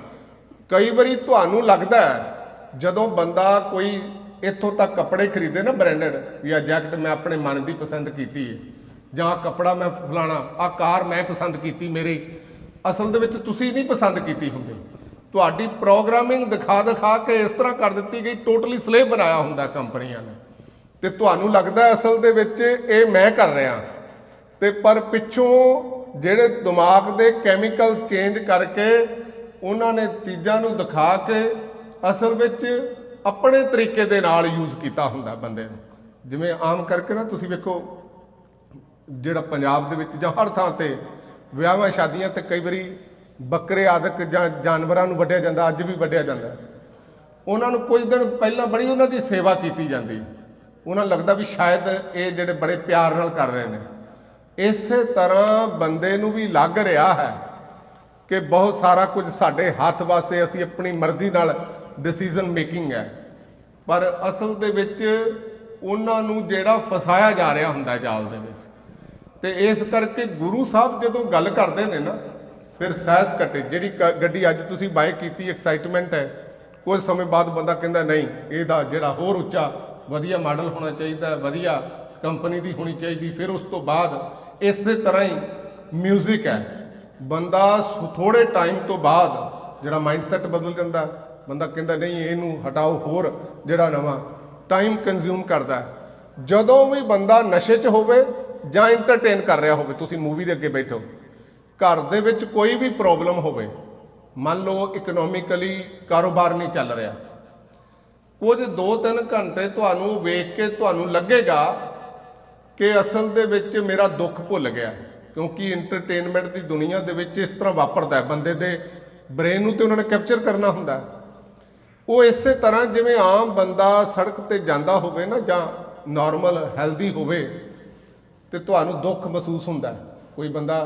A: ਕਈ ਵਾਰੀ ਤੁਹਾਨੂੰ ਲੱਗਦਾ ਜਦੋਂ ਬੰਦਾ ਕੋਈ ਇੱਥੋਂ ਤੱਕ ਕੱਪੜੇ ਖਰੀਦੇ ਨਾ ਬ੍ਰਾਂਡਡ ਜਾਂ ਜੈਕਟ ਮੈਂ ਆਪਣੇ ਮਨ ਦੀ ਪਸੰਦ ਕੀਤੀ ਹੈ ਜਾਂ ਆਹ ਕੱਪੜਾ ਮੈਂ ਫਲਾਣਾ ਆ ਕਾਰ ਮੈਂ ਪਸੰਦ ਕੀਤੀ ਮੇਰੀ। ਅਸਲ ਦੇ ਵਿੱਚ ਤੁਸੀਂ ਨਹੀਂ ਪਸੰਦ ਕੀਤੀ ਹੁੰਦੀ। ਤੁਹਾਡੀ ਪ੍ਰੋਗਰਾਮਿੰਗ ਦਿਖਾ ਦਿਖਾ ਕੇ ਇਸ ਤਰ੍ਹਾਂ ਕਰ ਦਿੱਤੀ ਗਈ ਟੋਟਲੀ ਸਲੇਵ ਬਣਾਇਆ ਹੁੰਦਾ ਕੰਪਨੀਆਂ ਨੇ। ਤੇ ਤੁਹਾਨੂੰ ਲੱਗਦਾ ਅਸਲ ਦੇ ਵਿੱਚ ਇਹ ਮੈਂ ਕਰ ਰਿਹਾ। ਤੇ ਪਰ ਪਿੱਛੋਂ ਜਿਹੜੇ ਦਿਮਾਗ ਦੇ ਕੈਮੀਕਲ ਚੇਂਜ ਕਰਕੇ ਉਹਨਾਂ ਨੇ ਚੀਜ਼ਾਂ ਨੂੰ ਦਿਖਾ ਕੇ ਅਸਲ ਵਿੱਚ ਆਪਣੇ ਤਰੀਕੇ ਦੇ ਨਾਲ ਯੂਜ਼ ਕੀਤਾ ਹੁੰਦਾ ਬੰਦੇ ਨੂੰ। ਜਿਵੇਂ ਆਮ ਕਰਕੇ ਨਾ ਤੁਸੀਂ ਵੇਖੋ, ਜਿਹੜਾ ਪੰਜਾਬ ਦੇ ਵਿੱਚ ਜਾਂ ਹਰ ਥਾਂ ਤੇ ਵਿਆਹਾਂ, ਸ਼ਾਦੀਆਂ ਤੇ ਕਈ ਵਾਰੀ ਬੱਕਰੇ, ਆਦਿਕ ਜਾਂ ਜਾਨਵਰਾਂ ਨੂੰ ਵੱਢਿਆ ਜਾਂਦਾ, ਅੱਜ ਵੀ ਵੱਢਿਆ ਜਾਂਦਾ। ਉਹਨਾਂ ਨੂੰ ਕੁਝ ਦਿਨ ਪਹਿਲਾਂ ਬੜੀ ਉਹਨਾਂ ਦੀ ਸੇਵਾ ਕੀਤੀ ਜਾਂਦੀ। ਉਹਨਾਂ ਨੂੰ ਲੱਗਦਾ ਵੀ ਸ਼ਾਇਦ ਇਹ ਜਿਹੜੇ ਬੜੇ ਪਿਆਰ ਨਾਲ ਕਰ ਰਹੇ ਨੇ। ਇਸੇ ਤਰ੍ਹਾਂ ਬੰਦੇ ਨੂੰ ਵੀ ਲੱਗ ਰਿਹਾ ਹੈ ਕਿ ਬਹੁਤ ਸਾਰਾ ਕੁਝ ਸਾਡੇ ਹੱਥ ਵਾਸਤੇ ਅਸੀਂ ਆਪਣੀ ਮਰਜ਼ੀ ਨਾਲ ਡਿਸੀਜਨ ਮੇਕਿੰਗ ਹੈ। ਪਰ ਅਸਲ ਦੇ ਵਿੱਚ ਉਹਨਾਂ ਨੂੰ ਜਿਹੜਾ ਫਸਾਇਆ ਜਾ ਰਿਹਾ ਹੁੰਦਾ ਜਾਲ ਦੇ ਵਿੱਚ, ਤੇ ਇਸ ਕਰਕੇ ਗੁਰੂ ਸਾਹਿਬ ਜਦੋਂ ਗੱਲ ਕਰਦੇ ਨੇ ਨਾ, ਫਿਰ ਸਹਿਸ ਕੱਟੇ ਜਿਹੜੀ ਕ- ਗੱਡੀ ਅੱਜ ਤੁਸੀਂ ਬਾਏ ਕੀਤੀ ਐਕਸਾਈਟਮੈਂਟ ਹੈ। ਕੁਝ ਸਮੇਂ ਬਾਅਦ ਬੰਦਾ ਕਹਿੰਦਾ, ਨਹੀਂ, ਇਹਦਾ ਜਿਹੜਾ ਹੋਰ ਉੱਚਾ, ਵਧੀਆ ਮਾਡਲ ਹੋਣਾ ਚਾਹੀਦਾ ਵਧੀਆ ਕੰਪਨੀ ਦੀ ਹੋਣੀ ਚਾਹੀਦੀ ਫਿਰ ਉਸ ਤੋਂ ਬਾਅਦ ਇਸੇ ਤਰ੍ਹਾਂ ਹੀ 뮤직 ਹੈ। ਬੰਦਾ ਥੋੜੇ ਟਾਈਮ ਤੋਂ ਬਾਅਦ ਜਿਹੜਾ ਮਾਈਂਡਸੈਟ ਬਦਲ ਜਾਂਦਾ ਬੰਦਾ ਕਹਿੰਦਾ, ਨਹੀਂ, ਇਹਨੂੰ ਹਟਾਓ ਹੋਰ ਜਿਹੜਾ ਨਵਾਂ। ਟਾਈਮ ਕੰਜ਼ਿਊਮ ਕਰਦਾ ਜਦੋਂ ਵੀ ਬੰਦਾ ਨਸ਼ੇ 'ਚ ਹੋਵੇ ਜਾਂ ਐਂਟਰਟੇਨ ਕਰ ਰਿਹਾ ਹੋਵੇ, ਤੁਸੀਂ ਮੂਵੀ ਦੇ ਅੱਗੇ ਬੈਠੋ ਘਰ ਦੇ ਵਿੱਚ ਕੋਈ ਵੀ ਪ੍ਰੋਬਲਮ ਹੋਵੇ, ਮੰਨ ਲਓ ਇਕਨੋਮਿਕਲੀ ਕਾਰੋਬਾਰ ਨਹੀਂ ਚੱਲ ਰਿਹਾ, ਕੁਝ 2-3 ਘੰਟੇ ਤੁਹਾਨੂੰ ਵੇਖ ਕੇ ਤੁਹਾਨੂੰ ਲੱਗੇਗਾ ਕਿ ਅਸਲ ਦੇ ਵਿੱਚ ਮੇਰਾ ਦੁੱਖ ਭੁੱਲ ਗਿਆ ਕਿਉਂਕਿ ਐਂਟਰਟੇਨਮੈਂਟ ਦੀ ਦੁਨੀਆ ਦੇ ਵਿੱਚ ਇਸ ਤਰ੍ਹਾਂ ਵਾਪਰਦਾ ਹੈ। ਬੰਦੇ ਦੇ ਬ੍ਰੇਨ ਨੂੰ ਤੇ ਉਹਨਾਂ ਨੇ ਕੈਪਚਰ ਕਰਨਾ ਹੁੰਦਾ ਹੈ। ਉਹ ਇਸੇ ਤਰ੍ਹਾਂ ਜਿਵੇਂ ਆਮ ਬੰਦਾ ਸੜਕ ਤੇ ਜਾਂਦਾ ਹੋਵੇ ਨਾ ਜਾਂ ਨਾਰਮਲ ਹੈਲਦੀ ਹੋਵੇ ਤੇ ਤੁਹਾਨੂੰ ਦੁੱਖ ਮਹਿਸੂਸ ਹੁੰਦਾ ਕੋਈ ਬੰਦਾ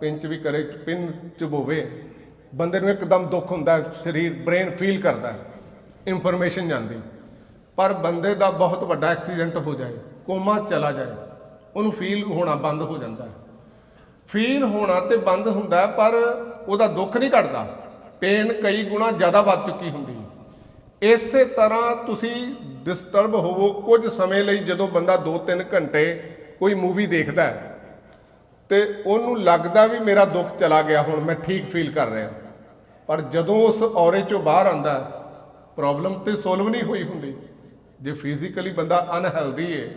A: ਪਿੰਚ ਵੀ ਕਰੇ ਪਿੰਨ ਚੁਭੋਵੇ, ਬੰਦੇ ਨੂੰ ਇੱਕਦਮ ਦੁੱਖ ਹੁੰਦਾ ਸਰੀਰ ਬ੍ਰੇਨ ਫੀਲ ਕਰਦਾ ਇਨਫੋਰਮੇਸ਼ਨ ਜਾਂਦੀ ਪਰ ਬੰਦੇ ਦਾ ਬਹੁਤ ਵੱਡਾ ਐਕਸੀਡੈਂਟ ਹੋ ਜਾਏ ਕੋਮਾ ਚਲਾ ਜਾਏ, ਉਹਨੂੰ ਫੀਲ ਹੋਣਾ ਬੰਦ ਹੋ ਜਾਂਦਾ ਫੀਲ ਹੋਣਾ ਤੇ ਬੰਦ ਹੁੰਦਾ ਪਰ ਉਹਦਾ ਦੁੱਖ ਨਹੀਂ ਘਟਦਾ। ਪੇਨ ਕਈ ਗੁਣਾ ਜ਼ਿਆਦਾ ਵੱਧ ਚੁੱਕੀ ਹੁੰਦੀ ਹੈ। ਇਸੇ ਤਰ੍ਹਾਂ ਤੁਸੀਂ ਡਿਸਟਰਬ ਹੋਵੋ ਕੁਝ ਸਮੇਂ ਲਈ ਜਦੋਂ ਬੰਦਾ 2-3 ਘੰਟੇ ਕੋਈ ਮੂਵੀ ਦੇਖਦਾ ਹੈ ਤੇ ਉਹਨੂੰ ਲੱਗਦਾ ਵੀ ਮੇਰਾ ਦੁੱਖ ਚਲਾ ਗਿਆ, ਹੁਣ ਮੈਂ ਠੀਕ ਫੀਲ ਕਰ ਰਿਹਾ। ਪਰ ਜਦੋਂ ਉਸ ਔਰੇ ਚੋਂ ਬਾਹਰ ਆਂਦਾ ਪ੍ਰੋਬਲਮ ਤੇ ਸੋਲਵ ਨਹੀਂ ਹੋਈ ਹੁੰਦੀ। ਜੇ ਫਿਜ਼ੀਕਲੀ ਬੰਦਾ ਅਨਹੈਲਦੀ ਹੈ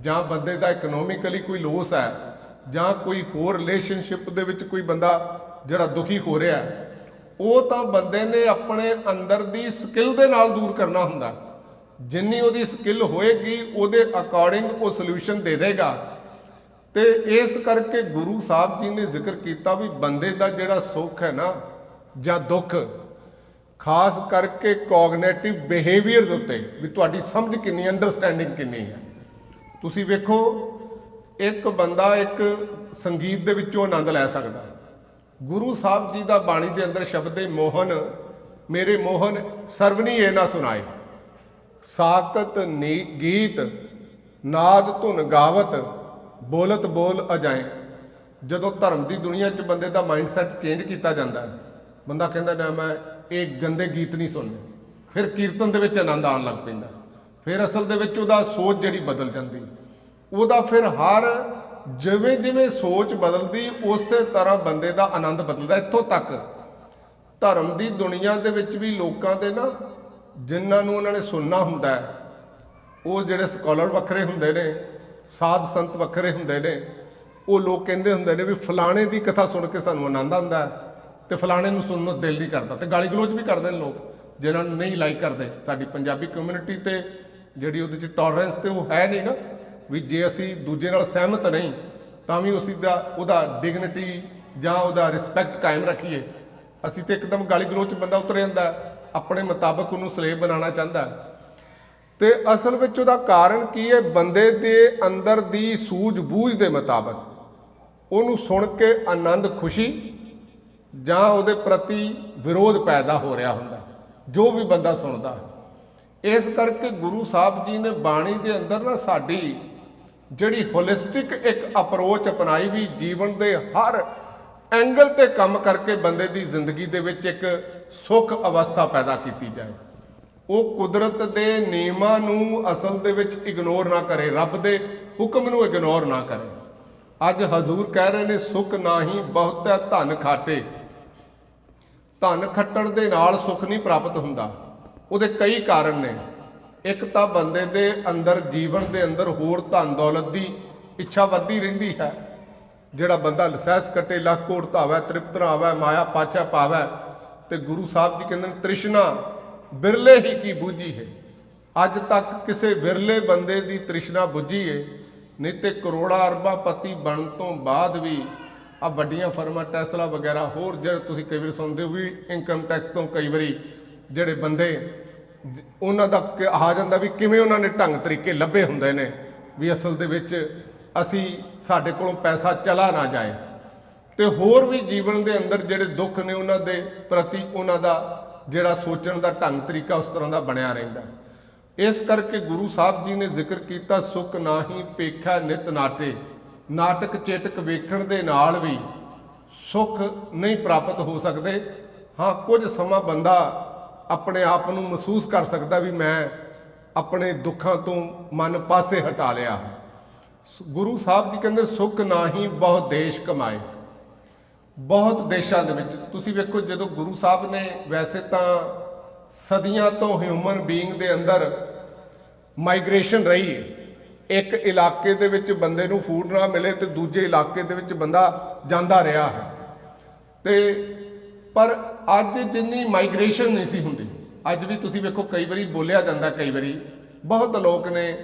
A: ਜਾਂ ਬੰਦੇ ਦਾ ਇਕਨੋਮਿਕਲੀ ਕੋਈ ਲੋਸ ਹੈ, ਜਾਂ ਕੋਈ ਹੋਰ ਰਿਲੇਸ਼ਨਸ਼ਿਪ ਦੇ ਵਿੱਚ ਕੋਈ ਬੰਦਾ ਜਿਹੜਾ ਦੁਖੀ ਹੋ ਰਿਹਾ ਹੈ ਉਹ ਤਾਂ ਬੰਦੇ ਨੇ ਆਪਣੇ ਅੰਦਰ ਦੀ ਸਕਿੱਲ ਦੇ ਨਾਲ ਦੂਰ ਕਰਨਾ ਹੁੰਦਾ। ਜਿੰਨੀ ਉਹਦੀ ਸਕਿੱਲ ਹੋਏਗੀ, ਉਹਦੇ ਅਕੋਰਡਿੰਗ ਉਹ ਸੋਲੂਸ਼ਨ ਦੇ ਦੇਗਾ। ਤੇ ਇਸ ਕਰਕੇ ਗੁਰੂ ਸਾਹਿਬ ਜੀ ਨੇ ਜ਼ਿਕਰ ਕੀਤਾ ਵੀ ਬੰਦੇ ਦਾ ਜਿਹੜਾ ਸੁੱਖ ਹੈ ਨਾ, ਜਾਂ ਦੁੱਖ, ਖਾਸ ਕਰਕੇ ਕੋਗਨੇਟਿਵ ਬਿਹੇਵੀਅਰ ਦੇ ਉੱਤੇ, ਵੀ ਤੁਹਾਡੀ ਸਮਝ ਕਿੰਨੀ ਅੰਡਰਸਟੈਂਡਿੰਗ ਕਿੰਨੀ ਹੈ। ਤੁਸੀਂ ਵੇਖੋ, ਇੱਕ ਬੰਦਾ ਇੱਕ ਸੰਗੀਤ ਦੇ ਵਿੱਚੋਂ ਆਨੰਦ ਲੈ ਸਕਦਾ। ਗੁਰੂ ਸਾਹਿਬ ਜੀ ਦਾ ਬਾਣੀ ਦੇ ਅੰਦਰ ਸ਼ਬਦ ਹੈ ਮੋਹਨ। ਮੇਰੇ ਮੋਹਨ ਸਰਵਨੀ ਇਹ ਨਾ ਸੁਣਾਏ। ਸਾਕਤ ਨੀ, ਗੀਤ, ਨਾਦ ਧੁਨ ਗਾਵਤ, ਬੋਲਤ ਬੋਲ ਅਜਾਏ। ਜਦੋਂ ਧਰਮ ਦੀ ਦੁਨੀਆ 'ਚ ਬੰਦੇ ਦਾ ਮਾਈਂਡਸੈਟ ਚੇਂਜ ਕੀਤਾ ਜਾਂਦਾ ਹੈ, ਬੰਦਾ ਕਹਿੰਦਾ ਨਾ, ਮੈਂ ਇਹ ਗੰਦੇ ਗੀਤ ਨਹੀਂ ਸੁਣਨੇ ਫਿਰ ਕੀਰਤਨ ਦੇ ਵਿੱਚ ਆਨੰਦ ਆਉਣ ਲੱਗ ਪੈਂਦਾ। ਫਿਰ ਅਸਲ ਦੇ ਵਿੱਚ ਉਹਦਾ ਸੋਚ ਜਿਹੜੀ ਬਦਲ ਜਾਂਦੀ। ਉਹਦਾ ਫਿਰ ਹਰ ਜਿਵੇਂ ਜਿਵੇਂ ਸੋਚ ਬਦਲਦੀ, ਉਸੇ ਤਰ੍ਹਾਂ ਬੰਦੇ ਦਾ ਆਨੰਦ ਬਦਲਦਾ, ਇੱਥੋਂ ਤੱਕ। ਧਰਮ ਦੀ ਦੁਨੀਆ ਦੇ ਵਿੱਚ ਵੀ ਲੋਕਾਂ ਦੇ ਨਾ, ਜਿਨ੍ਹਾਂ ਨੂੰ ਉਹਨਾਂ ਨੇ ਸੁਣਨਾ ਹੁੰਦਾ ਹੈ, ਉਹ ਜਿਹੜੇ ਸਕਾਲਰ ਵੱਖਰੇ ਹੁੰਦੇ ਨੇ, ਸਾਧ ਸੰਤ ਵੱਖਰੇ ਹੁੰਦੇ ਨੇ, ਉਹ ਲੋਕ ਕਹਿੰਦੇ ਹੁੰਦੇ ਨੇ ਵੀ ਫਲਾਣੇ ਦੀ ਕਥਾ ਸੁਣ ਕੇ ਸਾਨੂੰ ਆਨੰਦ ਆਉਂਦਾ ਹੈ ਤੇ ਫਲਾਣੇ ਨੂੰ ਸੁਣਨ ਨੂੰ ਦਿਲ ਨਹੀਂ ਕਰਦਾ ਤੇ ਗਾਲੀ ਗਲੋਚ ਵੀ ਕਰਦੇ ਨੇ ਲੋਕ ਜਿਨ੍ਹਾਂ ਨੂੰ ਨਹੀਂ ਲਾਈਕ ਕਰਦੇ। ਸਾਡੀ ਪੰਜਾਬੀ ਕਮਿਊਨਿਟੀ ਤੇ ਜਿਹੜੀ ਉਹਦੇ ਚ ਟੋਲਰੈਂਸ ਤੇ ਉਹ ਹੈ ਨਹੀਂ ਨਾ ਵੀ ਜੇ ਅਸੀਂ ਦੂਜੇ ਨਾਲ ਸਹਿਮਤ ਨਹੀਂ, ਤਾਂ ਵੀ ਉਸੇ ਦਾ, ਉਹਦਾ ਡਿਗਨਿਟੀ ਜਾਂ ਉਹਦਾ ਰਿਸਪੈਕਟ ਕਾਇਮ ਰੱਖੀਏ। ਅਸੀਂ ਤੇ ਇੱਕਦਮ ਗਾਲੀ ਗਲੋਚ ਬੰਦਾ ਉਤਰ ਜਾਂਦਾ, ਆਪਣੇ ਮੁਤਾਬਕ ਉਹਨੂੰ ਸਲੇਵ ਬਣਾਉਣਾ ਚਾਹੁੰਦਾ। ਹੈ। ਤੇ ਅਸਲ ਵਿੱਚ ਉਹਦਾ ਕਾਰਨ ਕੀ ਹੈ? ਬੰਦੇ ਦੇ ਅੰਦਰ ਦੀ ਸੂਝ-ਬੂਝ ਦੇ ਮੁਤਾਬਕ। ਉਹਨੂੰ ਸੁਣ ਕੇ ਆਨੰਦ, ਖੁਸ਼ੀ ਜਾਂ ਉਹਦੇ ਪ੍ਰਤੀ ਵਿਰੋਧ ਪੈਦਾ ਹੋ ਰਿਹਾ ਹੁੰਦਾ, ਜੋ ਵੀ ਬੰਦਾ ਸੁਣਦਾ। ਇਸ ਕਰਕੇ ਗੁਰੂ ਸਾਹਿਬ ਜੀ ਨੇ ਬਾਣੀ ਦੇ ਅੰਦਰ ਨਾ ਸਾਡੀ ਜਿਹੜੀ ਹੋਲਿਸਟਿਕ ਇੱਕ ਅਪਰੋਚ ਅਪਣਾਈ ਵੀ ਜੀਵਨ ਦੇ ਹਰ ਐਂਗਲ ਤੇ ਕੰਮ ਕਰਕੇ ਬੰਦੇ ਦੀ ਜ਼ਿੰਦਗੀ ਦੇ ਵਿੱਚ ਇੱਕ ਸੁੱਖ ਅਵਸਥਾ ਪੈਦਾ ਕੀਤੀ ਜਾਏ। ਉਹ ਕੁਦਰਤ ਦੇ ਨਿਯਮਾਂ ਨੂੰ ਅਸਲ ਦੇ ਵਿੱਚ ਇਗਨੋਰ ਨਾ ਕਰੇ, ਰੱਬ ਦੇ ਹੁਕਮ ਨੂੰ ਇਗਨੋਰ ਨਾ ਕਰੇ। ਅੱਜ ਹਜ਼ੂਰ ਕਹਿ ਰਹੇ ਨੇ, ਸੁਖ ਨਾਹੀ ਬਹੁਤੈ ਧਨ ਖਾਟੇ। ਧਨ ਖੱਟਣ ਦੇ ਨਾਲ ਸੁਖ ਨਹੀਂ ਪ੍ਰਾਪਤ ਹੁੰਦਾ। ਉਹਦੇ ਕਈ ਕਾਰਨ ਨੇ। ਇੱਕ ਤਾਂ ਬੰਦੇ ਦੇ ਅੰਦਰ, ਜੀਵਨ ਦੇ ਅੰਦਰ ਹੋਰ ਧਨ ਦੌਲਤ ਦੀ ਇੱਛਾ ਵੱਧਦੀ ਰਹਿੰਦੀ ਹੈ। ਜਿਹੜਾ ਬੰਦਾ ਲਸੈਸ ਕਟੇ, ਲੱਖ ਕੋਟ ਧਾਵੈ, ਤ੍ਰਿਪਤ ਆਵੈ ਮਾਇਆ ਪਾਚਾ ਪਾਵੈ, ਤੇ ਗੁਰੂ ਸਾਹਿਬ ਜੀ ਕਹਿੰਦੇ ਨੇ, ਤ੍ਰਿਸ਼ਨਾ ਬਿਰਲੇ ਹੀ ਕੀ ਬੂਝੀ ਹੈ। ਅੱਜ ਤੱਕ ਕਿਸੇ ਵਿਰਲੇ ਬੰਦੇ ਦੀ ਤ੍ਰਿਸ਼ਨਾ ਬੁੱਝੀ ਏ, ਨਹੀਂ ਤੇ ਕਰੋੜਾ ਅਰਬਾਂ ਪਤੀ ਬਣਨ ਤੋਂ ਬਾਅਦ ਵੀ ਆ ਵੱਡੀਆਂ ਫਰਮਾਂ, ਟੈਸਲਾ ਵਗੈਰਾ, ਹੋਰ ਜਿਹੜੇ ਤੁਸੀਂ ਕਈ ਵਾਰੀ ਸੁਣਦੇ ਹੋ ਵੀ ਇਨਕਮ ਟੈਕਸ ਤੋਂ ਕਈ ਵਾਰੀ ਜਿਹੜੇ ਬੰਦੇ ਉਹਨਾਂ ਦਾ ਕ- ਆ ਜਾਂਦਾ ਵੀ ਕਿਵੇਂ ਉਹਨਾਂ ਨੇ ਢੰਗ ਤਰੀਕੇ ਲੱਭੇ ਹੁੰਦੇ ਨੇ ਵੀ ਅਸਲ ਦੇ ਵਿੱਚ ਅਸੀਂ ਸਾਡੇ ਕੋਲੋਂ ਪੈਸਾ ਚਲਾ ਨਾ ਜਾਏ। ਤੇ ਹੋਰ ਵੀ ਜੀਵਨ ਦੇ ਅੰਦਰ ਜਿਹੜੇ ਦੁੱਖ ਨੇ ਉਹਨਾਂ ਦੇ ਪ੍ਰਤੀ ਉਹਨਾਂ ਦਾ ਜਿਹੜਾ ਸੋਚਣ ਦਾ ਢੰਗ ਤਰੀਕਾ ਉਸ ਤਰ੍ਹਾਂ ਦਾ ਬਣਿਆ ਰਹਿੰਦਾ। ਇਸ ਕਰਕੇ ਗੁਰੂ ਸਾਹਿਬ ਜੀ ਨੇ ਜ਼ਿਕਰ ਕੀਤਾ, ਸੁਖ ਨਾਹੀ ਪੇਖਾ ਨਿਤ ਨਾਟੇ। ਨਾਟਕ ਚੇਟਕ ਵੇਖਣ ਦੇ ਨਾਲ ਵੀ ਸੁੱਖ ਨਹੀਂ ਪ੍ਰਾਪਤ ਹੋ ਸਕਦੇ। ਹਾਂ, ਕੁਝ ਸਮਾਂ ਬੰਦਾ ਆਪਣੇ ਆਪ ਨੂੰ ਮਹਿਸੂਸ ਕਰ ਸਕਦਾ ਵੀ ਮੈਂ ਆਪਣੇ ਦੁੱਖਾਂ ਤੋਂ ਮਨ ਪਾਸੇ ਹਟਾ ਲਿਆ। ਗੁਰੂ ਸਾਹਿਬ ਜੀ ਕਹਿੰਦੇ, ਸੁੱਖ ਨਾਹੀ ਬਹੁਤ ਦੇਸ਼ ਕਮਾਏ। ਬਹੁਤ ਦੇਸ਼ਾਂ ਦੇ ਵਿੱਚ, ਤੁਸੀਂ ਵੇਖੋ ਜਦੋਂ ਗੁਰੂ ਸਾਹਿਬ ਨੇ ਵੈਸੇ ਤਾਂ ਸਦੀਆਂ ਤੋਂ ਹਿਊਮਨ ਬੀਇੰਗ ਦੇ ਅੰਦਰ ਮਾਈਗ੍ਰੇਸ਼ਨ ਰਹੀ ਹੈ। ਇੱਕ ਇਲਾਕੇ ਦੇ ਵਿੱਚ ਬੰਦੇ ਨੂੰ ਫੂਡ ਨਾ ਮਿਲੇ ਤੇ ਦੂਜੇ ਇਲਾਕੇ ਦੇ ਵਿੱਚ ਬੰਦਾ ਜਾਂਦਾ ਰਿਹਾ ਹੈ। ਤੇ ਪਰ ਅੱਜ ਜਿੰਨੀ ਮਾਈਗ੍ਰੇਸ਼ਨ ਨਹੀਂ ਸੀ ਹੁੰਦੀ, ਅੱਜ ਵੀ ਤੁਸੀਂ ਵੇਖੋ ਕਈ ਵਾਰੀ ਬੋਲਿਆ ਜਾਂਦਾ ਕਈ ਵਾਰੀ, ਬਹੁਤ ਲੋਕ ਨੇ,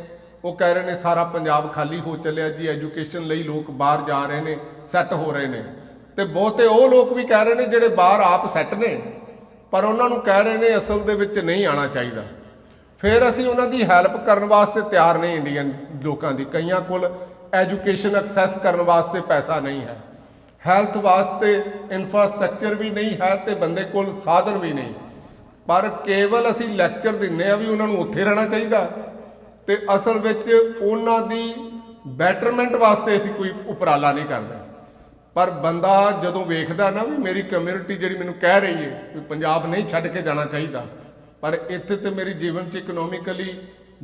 A: ਉਹ ਕਹਿ ਰਹੇ ਨੇ ਸਾਰਾ ਪੰਜਾਬ ਖਾਲੀ ਹੋ ਚੱਲਿਆ ਜੀ ਐਜੂਕੇਸ਼ਨ ਲਈ ਲੋਕ ਬਾਹਰ ਜਾ ਰਹੇ ਨੇ ਸੈੱਟ ਹੋ ਰਹੇ ਨੇ। ਤੇ ਬਹੁਤੇ ਉਹ ਲੋਕ ਵੀ ਕਹਿ ਰਹੇ ਨੇ ਜਿਹੜੇ ਬਾਹਰ ਆਪ ਸੈੱਟ ਨੇ, ਪਰ ਉਹਨਾਂ ਨੂੰ ਕਹਿ ਰਹੇ ਨੇ ਅਸਲ ਦੇ ਵਿੱਚ ਨਹੀਂ ਆਣਾ ਚਾਹੀਦਾ। ਫਿਰ ਅਸੀਂ ਉਹਨਾਂ ਦੀ ਹੈਲਪ ਕਰਨ ਵਾਸਤੇ ਤਿਆਰ ਨਹੀਂ ਇੰਡੀਅਨ ਲੋਕਾਂ ਦੀ, ਕਈਆਂ ਕੋਲ ਐਜੂਕੇਸ਼ਨ ਐਕਸੈਸ ਕਰਨ ਵਾਸਤੇ ਪੈਸਾ ਨਹੀਂ ਹੈ। ਹੈਲਥ ਵਾਸਤੇ ਇਨਫਰਾਸਟ੍ਰਕਚਰ ਵੀ ਨਹੀਂ ਹੈ ਤੇ ਬੰਦੇ ਕੋਲ ਸਾਧਨ ਵੀ ਨਹੀਂ। ਪਰ ਕੇਵਲ ਅਸੀਂ ਲੈਕਚਰ ਦਿੰਨੇ ਆ ਵੀ ਉਹਨਾਂ ਨੂੰ ਉੱਥੇ ਰਹਿਣਾ ਚਾਹੀਦਾ ਤੇ ਅਸਲ ਵਿੱਚ ਉਹਨਾਂ ਦੀ ਬੈਟਰਮੈਂਟ ਵਾਸਤੇ ਅਸੀਂ ਕੋਈ ਉਪਰਾਲਾ ਨਹੀਂ ਕਰਦੇ। ਪਰ ਬੰਦਾ ਜਦੋਂ ਵੇਖਦਾ ਨਾ ਵੀ ਮੇਰੀ ਕਮਿਊਨਿਟੀ ਜਿਹੜੀ ਮੈਨੂੰ ਕਹਿ ਰਹੀ ਹੈ ਵੀ ਪੰਜਾਬ ਨਹੀਂ ਛੱਡ ਕੇ ਜਾਣਾ ਚਾਹੀਦਾ, ਪਰ ਇੱਥੇ ਤੇ ਮੇਰੀ ਜੀਵਨ 'ਚ ਇਕਨੋਮਿਕਲੀ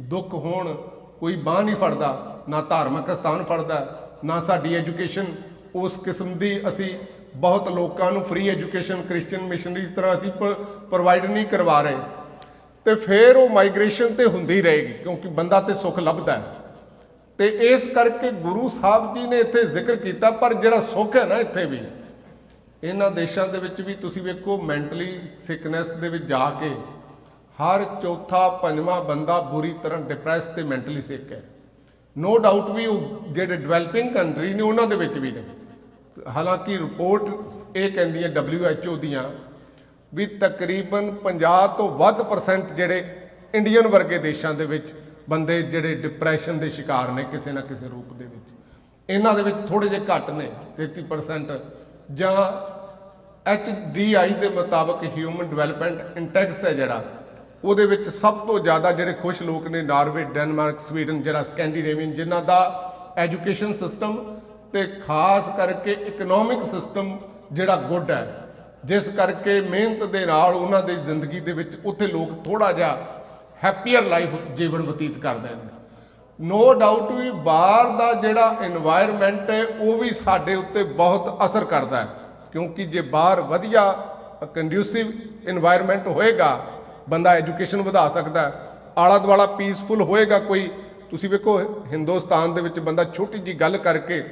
A: ਦੁੱਖ ਹੋਣ ਕੋਈ ਬਾਹ ਨਹੀਂ ਫੜਦਾ, ਨਾ ਧਾਰਮਿਕ ਸਥਾਨ ਫੜਦਾ, ਨਾ ਸਾਡੀ ਐਜੂਕੇਸ਼ਨ ਉਸ ਕਿਸਮ ਦੀ ਅਸੀਂ ਬਹੁਤ ਲੋਕਾਂ ਨੂੰ ਫ੍ਰੀ ਐਜੂਕੇਸ਼ਨ ਕ੍ਰਿਸਚੀਅਨ ਮਿਸ਼ਨਰੀ ਤਰ੍ਹਾਂ ਅਸੀਂ ਪ੍ਰੋਵਾਈਡ ਨਹੀਂ ਕਰਵਾ ਰਹੇ। ਤੇ ਫਿਰ ਉਹ ਮਾਈਗ੍ਰੇਸ਼ਨ ਤੇ ਹੁੰਦੀ ਰਹੇਗੀ, ਕਿਉਂਕਿ ਬੰਦਾ ਤੇ ਸੁੱਖ ਲੱਭਦਾ ਹੈ। ਤੇ ਇਸ ਕਰਕੇ ਗੁਰੂ ਸਾਹਿਬ ਜੀ ਨੇ ਇੱਥੇ ਜ਼ਿਕਰ ਕੀਤਾ, ਪਰ ਜਿਹੜਾ ਸੁੱਖ ਹੈ ਨਾ ਇੱਥੇ ਵੀ, ਇਹਨਾਂ ਦੇਸ਼ਾਂ ਦੇ ਵਿੱਚ ਵੀ ਤੁਸੀਂ ਵੇਖੋ ਮੈਂਟਲੀ ਸਿਕਨੈਸ ਦੇ ਵਿੱਚ ਜਾ ਕੇ ਹਰ ਚੌਥਾ, ਪੰਜਵਾਂ ਬੰਦਾ ਬੁਰੀ ਤਰ੍ਹਾਂ ਡਿਪਰੈਸ ਤੇ ਮੈਂਟਲੀ ਸਿੱਕ ਹੈ। ਨੋ ਡਾਊਟ ਵੀ ਉਹ ਜਿਹੜੇ ਡਿਵੈਲਪਿੰਗ ਕੰਟਰੀ ਨੇ, ਉਹਨਾਂ ਦੇ ਵਿੱਚ ਵੀ ਨੇ। ਹਾਲਾਂਕਿ ਰਿਪੋਰਟ ਇਹ ਕਹਿੰਦੀ ਹੈ WHO ਦੀਆਂ ਵੀ ਤਕਰੀਬਨ 50 ਤੋਂ ਵੱਧ ਪਰਸੈਂਟ ਜਿਹੜੇ ਇੰਡੀਅਨ ਵਰਗੇ ਦੇਸ਼ਾਂ ਦੇ ਵਿੱਚ ਬੰਦੇ ਜਿਹੜੇ ਡਿਪਰੈਸ਼ਨ ਦੇ ਸ਼ਿਕਾਰ ਨੇ ਕਿਸੇ ਨਾ ਕਿਸੇ ਰੂਪ ਦੇ ਵਿੱਚ। ਇਹਨਾਂ ਦੇ ਵਿੱਚ ਥੋੜੇ ਜਿਹੇ ਘੱਟ ਨੇ 33% ਜਾਂ HDI ਦੇ ਮੁਤਾਬਕ ਹਿਊਮਨ ਡਿਵੈਲਪਮੈਂਟ ਇੰਡੈਕਸ ਹੈ ਜਿਹੜਾ, ਉਹਦੇ ਵਿੱਚ ਸਭ ਤੋਂ ਜ਼ਿਆਦਾ ਜਿਹੜੇ ਖੁਸ਼ ਲੋਕ ਨੇ ਨਾਰਵੇ, ਡੈਨਮਾਰਕ, ਸਵੀਡਨ, ਜਿਹੜਾ ਸਕੈਂਡੀਨੇਵੀਅਨ, ਜਿਨ੍ਹਾਂ ਦਾ ਐਜੂਕੇਸ਼ਨ ਸਿਸਟਮ ਤੇ ਖਾਸ ਕਰਕੇ ਇਕਨੋਮਿਕ ਸਿਸਟਮ ਜਿਹੜਾ ਗੁੱਡ ਹੈ, ਜਿਸ ਕਰਕੇ ਮਿਹਨਤ ਦੇ ਨਾਲ ਉਹਨਾਂ ਦੀ ਜ਼ਿੰਦਗੀ ਦੇ ਵਿੱਚ ਉੱਥੇ ਲੋਕ ਥੋੜਾ ਜਿਹਾ ਹੈਪੀਅਰ ਲਾਈਫ ਜੀਵਨ ਬਤੀਤ ਕਰਦੇ ਨੇ। ਨੋ ਡਾਊਟ ਵੀ ਬਾਹਰ ਦਾ ਜਿਹੜਾ এনवायरमेंट ਹੈ, ਉਹ ਵੀ ਸਾਡੇ ਉੱਤੇ ਬਹੁਤ ਅਸਰ ਕਰਦਾ ਹੈ, ਕਿਉਂਕਿ ਜੇ ਬਾਹਰ ਵਧੀਆ ਕੰਡਿਊਸਿਵ এনवायरमेंट ਹੋਏਗਾ, ਬੰਦਾ ਐਜੂਕੇਸ਼ਨ ਵਧਾ ਸਕਦਾ ਆਲਾ ਦੁਆਲਾ ਪੀਸਫੁਲ ਹੋਏਗਾ ਕੋਈ। ਤੁਸੀਂ ਵੇਖੋ ਹਿੰਦੁਸਤਾਨ ਦੇ ਵਿੱਚ ਬੰਦਾ ਛੋਟੀ ਜੀ ਗੱਲ ਕਰਕੇ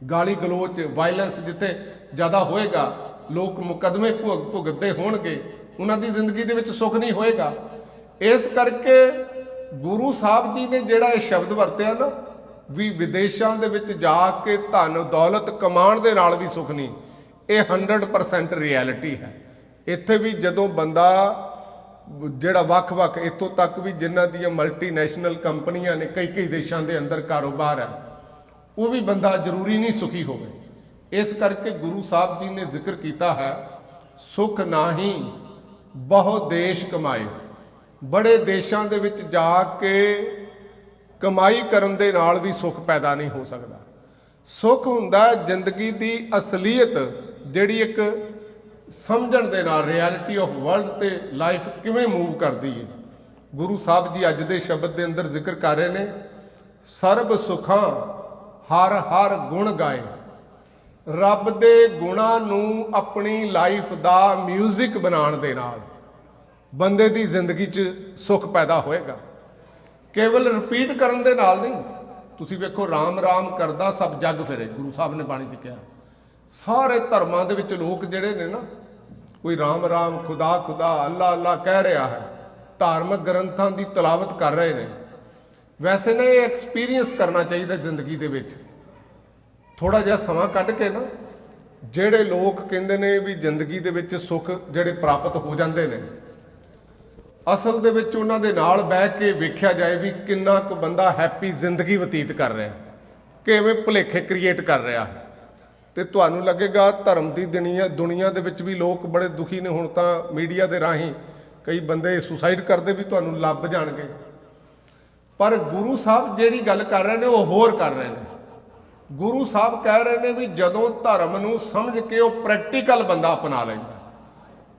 A: ਗਾਲੀ ਗਲੋਚ ਵਾਇਲੈਂਸ ਜਿੱਥੇ ਜ਼ਿਆਦਾ ਹੋਏਗਾ, ਲੋਕ ਮੁਕਦਮੇ ਭੁਗ, ਭੁਗਤਦੇ ਹੋਣਗੇ, ਉਹਨਾਂ ਦੀ ਜ਼ਿੰਦਗੀ ਦੇ ਵਿੱਚ ਸੁੱਖ ਨਹੀਂ ਹੋਏਗਾ। ਇਸ ਕਰਕੇ ਗੁਰੂ ਸਾਹਿਬ ਜੀ ਨੇ ਜਿਹੜਾ ਇਹ ਸ਼ਬਦ ਵਰਤਿਆ ਨਾ, ਵੀ ਵਿਦੇਸ਼ਾਂ ਦੇ ਵਿੱਚ ਜਾ ਕੇ ਧਨ, ਦੌਲਤ ਕਮਾਉਣ ਦੇ ਨਾਲ ਵੀ ਸੁੱਖ ਨਹੀਂ, ਇਹ 100% ਰਿਐਲਿਟੀ ਹੈ। ਇੱਥੇ ਵੀ ਜਦੋਂ ਬੰਦਾ ਜਿਹੜਾ ਵੱਖ-ਵੱਖ, ਇੱਥੋਂ ਤੱਕ ਵੀ ਜਿਨ੍ਹਾਂ ਦੀਆਂ ਮਲਟੀਨੈਸ਼ਨਲ ਕੰਪਨੀਆਂ ਨੇ ਕਈ ਕਈ ਦੇਸ਼ਾਂ ਦੇ ਅੰਦਰ ਕਾਰੋਬਾਰ ਹੈ ਉਹ ਵੀ ਬੰਦਾ ਜ਼ਰੂਰੀ ਨਹੀਂ ਸੁਖੀ ਹੋਵੇ। ਇਸ ਕਰਕੇ ਗੁਰੂ ਸਾਹਿਬ ਜੀ ਨੇ ਜ਼ਿਕਰ ਕੀਤਾ ਹੈ, ਸੁਖ ਨਾਹੀ ਬਹੁ ਦੇਸ਼ ਕਮਾਏ। ਬੜੇ ਦੇਸ਼ਾਂ ਦੇ ਵਿੱਚ ਜਾ ਕੇ ਕਮਾਈ ਕਰਨ ਦੇ ਨਾਲ ਵੀ ਸੁਖ ਪੈਦਾ ਨਹੀਂ ਹੋ ਸਕਦਾ। ਸੁਖ ਹੁੰਦਾ ਜ਼ਿੰਦਗੀ ਦੀ ਅਸਲੀਅਤ, ਜਿਹੜੀ ਇੱਕ ਸਮਝਣ ਦੇ ਨਾਲ ਰਿਐਲਿਟੀ ਆਫ ਵਰਲਡ ਤੇ ਲਾਈਫ ਕਿਵੇਂ ਮੂਵ ਕਰਦੀ ਹੈ। ਗੁਰੂ ਸਾਹਿਬ ਜੀ ਅੱਜ ਦੇ ਸ਼ਬਦ ਦੇ ਅੰਦਰ ਜ਼ਿਕਰ ਕਰ ਰਹੇ ਨੇ, ਸਰਬ ਸੁਖਾਂ ਹਰ ਹਰ ਗੁਣ ਗਾਏ। ਰੱਬ ਦੇ ਗੁਣਾਂ ਨੂੰ ਆਪਣੀ ਲਾਈਫ ਦਾ 뮤직 ਬਣਾਉਣ ਦੇ ਨਾਲ ਬੰਦੇ ਦੀ ਜ਼ਿੰਦਗੀ 'ਚ ਸੁੱਖ ਪੈਦਾ ਹੋਏਗਾ। ਕੇਵਲ ਰਿਪੀਟ ਕਰਨ ਦੇ ਨਾਲ ਨਹੀਂ, ਤੁਸੀਂ ਵੇਖੋ ਰਾਮ ਰਾਮ ਕਰਦਾ ਸਭ ਜੱਗ ਫਿਰੇ, ਗੁਰੂ ਸਾਹਿਬ ਨੇ ਬਾਣੀ 'ਚ ਕਿਹਾ। ਸਾਰੇ ਧਰਮਾਂ ਦੇ ਵਿੱਚ ਲੋਕ ਜਿਹੜੇ ਨੇ ਨਾ, ਕੋਈ ਰਾਮ ਰਾਮ ਖੁਦਾ ਖੁਦਾ ਅੱਲਾ ਅੱਲਾ ਕਹਿ ਰਿਹਾ ਹੈ, ਧਾਰਮਿਕ ਗ੍ਰੰਥਾਂ ਦੀ ਤਲਾਵਤ ਕਰ ਰਹੇ ਨੇ। ਵੈਸੇ ਨਾ ਇਹ ਐਕਸਪੀਰੀਅੰਸ ਕਰਨਾ ਚਾਹੀਦਾ ਜ਼ਿੰਦਗੀ ਦੇ ਵਿੱਚ। ਥੋੜਾ ਜਿਹਾ ਸਮਾਂ ਕੱਢ ਕੇ ਨਾ, ਜਿਹੜੇ ਲੋਕ ਕਹਿੰਦੇ ਨੇ ਵੀ ਜ਼ਿੰਦਗੀ ਦੇ ਵਿੱਚ ਸੁੱਖ ਜਿਹੜੇ ਪ੍ਰਾਪਤ ਹੋ ਜਾਂਦੇ ਨੇ, ਅਸਲ ਦੇ ਵਿੱਚ ਉਹਨਾਂ ਦੇ ਨਾਲ ਬਹਿ ਕੇ ਵੇਖਿਆ ਜਾਏ ਵੀ ਕਿੰਨਾ ਕੁ ਬੰਦਾ ਹੈਪੀ ਜ਼ਿੰਦਗੀ ਬਤੀਤ ਕਰ ਰਿਹਾ, ਕਿਵੇਂ ਭੁਲੇਖੇ ਕ੍ਰੀਏਟ ਕਰ ਰਿਹਾ। ਤੇ ਤੁਹਾਨੂੰ ਲੱਗੇਗਾ ਧਰਮ ਦੀ ਦੁਨੀਆ ਦੁਨੀਆ ਦੇ ਵਿੱਚ ਵੀ ਲੋਕ ਬੜੇ ਦੁਖੀ ਨੇ, ਹੁਣ ਤਾਂ ਮੀਡੀਆ ਦੇ ਰਾਹੀਂ ਕਈ ਬੰਦੇ ਸੁਸਾਈਡ ਕਰਦੇ ਵੀ ਤੁਹਾਨੂੰ ਲੱਭ ਜਾਣਗੇ। ਪਰ ਗੁਰੂ ਸਾਹਿਬ ਜਿਹੜੀ ਗੱਲ ਕਰ ਰਹੇ ਨੇ, ਉਹ ਹੋਰ ਕਰ ਰਹੇ ਨੇ। ਗੁਰੂ ਸਾਹਿਬ ਕਹਿ ਰਹੇ ਨੇ ਵੀ ਜਦੋਂ ਧਰਮ ਨੂੰ ਸਮਝ ਕੇ ਉਹ ਪ੍ਰੈਕਟੀਕਲ ਬੰਦਾ ਅਪਣਾ ਲੈਂਦਾ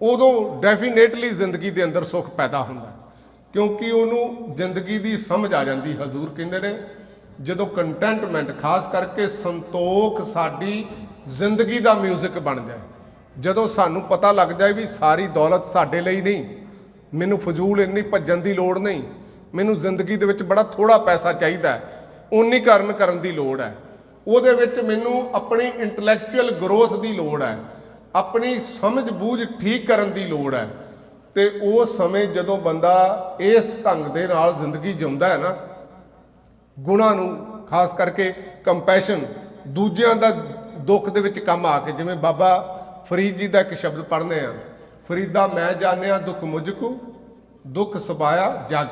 A: ਉਦੋਂ ਡੈਫੀਨੇਟਲੀ ਜ਼ਿੰਦਗੀ ਦੇ ਅੰਦਰ ਸੁੱਖ ਪੈਦਾ ਹੁੰਦਾ ਕਿਉਂਕਿ ਉਹਨੂੰ ਜ਼ਿੰਦਗੀ ਦੀ ਸਮਝ ਆ ਜਾਂਦੀ, ਹਜ਼ੂਰ ਕਹਿੰਦੇ ਨੇ, ਜਦੋਂ ਕੰਟੈਂਟਮੈਂਟ ਖਾਸ ਕਰਕੇ ਸੰਤੋਖ ਸਾਡੀ ਜ਼ਿੰਦਗੀ ਦਾ 뮤직 ਬਣ ਜਾਏ ਜਦੋਂ ਸਾਨੂੰ ਪਤਾ ਲੱਗ ਜਾਏ ਵੀ ਸਾਰੀ ਦੌਲਤ ਸਾਡੇ ਲਈ ਨਹੀਂ, ਮੈਨੂੰ ਫਜ਼ੂਲ ਇੰਨੀ ਭੱਜਣ ਦੀ ਲੋੜ ਨਹੀਂ ਮੈਨੂੰ ਜ਼ਿੰਦਗੀ ਦੇ ਵਿੱਚ ਬੜਾ ਥੋੜਾ ਪੈਸਾ ਚਾਹੀਦਾ ਹੈ। ਉਨੀ ਕਰਨ ਕਰਨ ਦੀ ਲੋੜ ਹੈ। ਉਹਦੇ ਵਿੱਚ ਮੈਨੂੰ ਆਪਣੀ ਇੰਟੈਲੈਕਚੁਅਲ ਗਰੋਥ ਦੀ ਲੋੜ ਹੈ। ਆਪਣੀ ਸਮਝ ਬੂਝ ਠੀਕ ਕਰਨ ਦੀ ਲੋੜ ਹੈ। ਤੇ ਉਹ ਸਮੇਂ ਜਦੋਂ ਬੰਦਾ ਇਸ ਢੰਗ ਦੇ ਨਾਲ ਜ਼ਿੰਦਗੀ ਜਿਉਂਦਾ ਹੈ ਨਾ, ਗੁਣਾਂ ਨੂੰ ਖਾਸ ਕਰਕੇ ਕੰਪੈਸ਼ਨ ਦੂਜਿਆਂ ਦਾ ਦੁੱਖ ਦੇ ਵਿੱਚ ਕੰਮ ਆ ਕੇ, ਜਿਵੇਂ ਬਾਬਾ ਫਰੀਦ ਜੀ ਦਾ ਇੱਕ ਸ਼ਬਦ ਪੜ੍ਹਨੇ ਆ, ਫਰੀਦਾ ਮੈਂ ਜਾਣਿਆ ਦੁੱਖ ਮੁਝ ਕੋ, ਦੁੱਖ ਸਬਾਇਆ ਜਗ।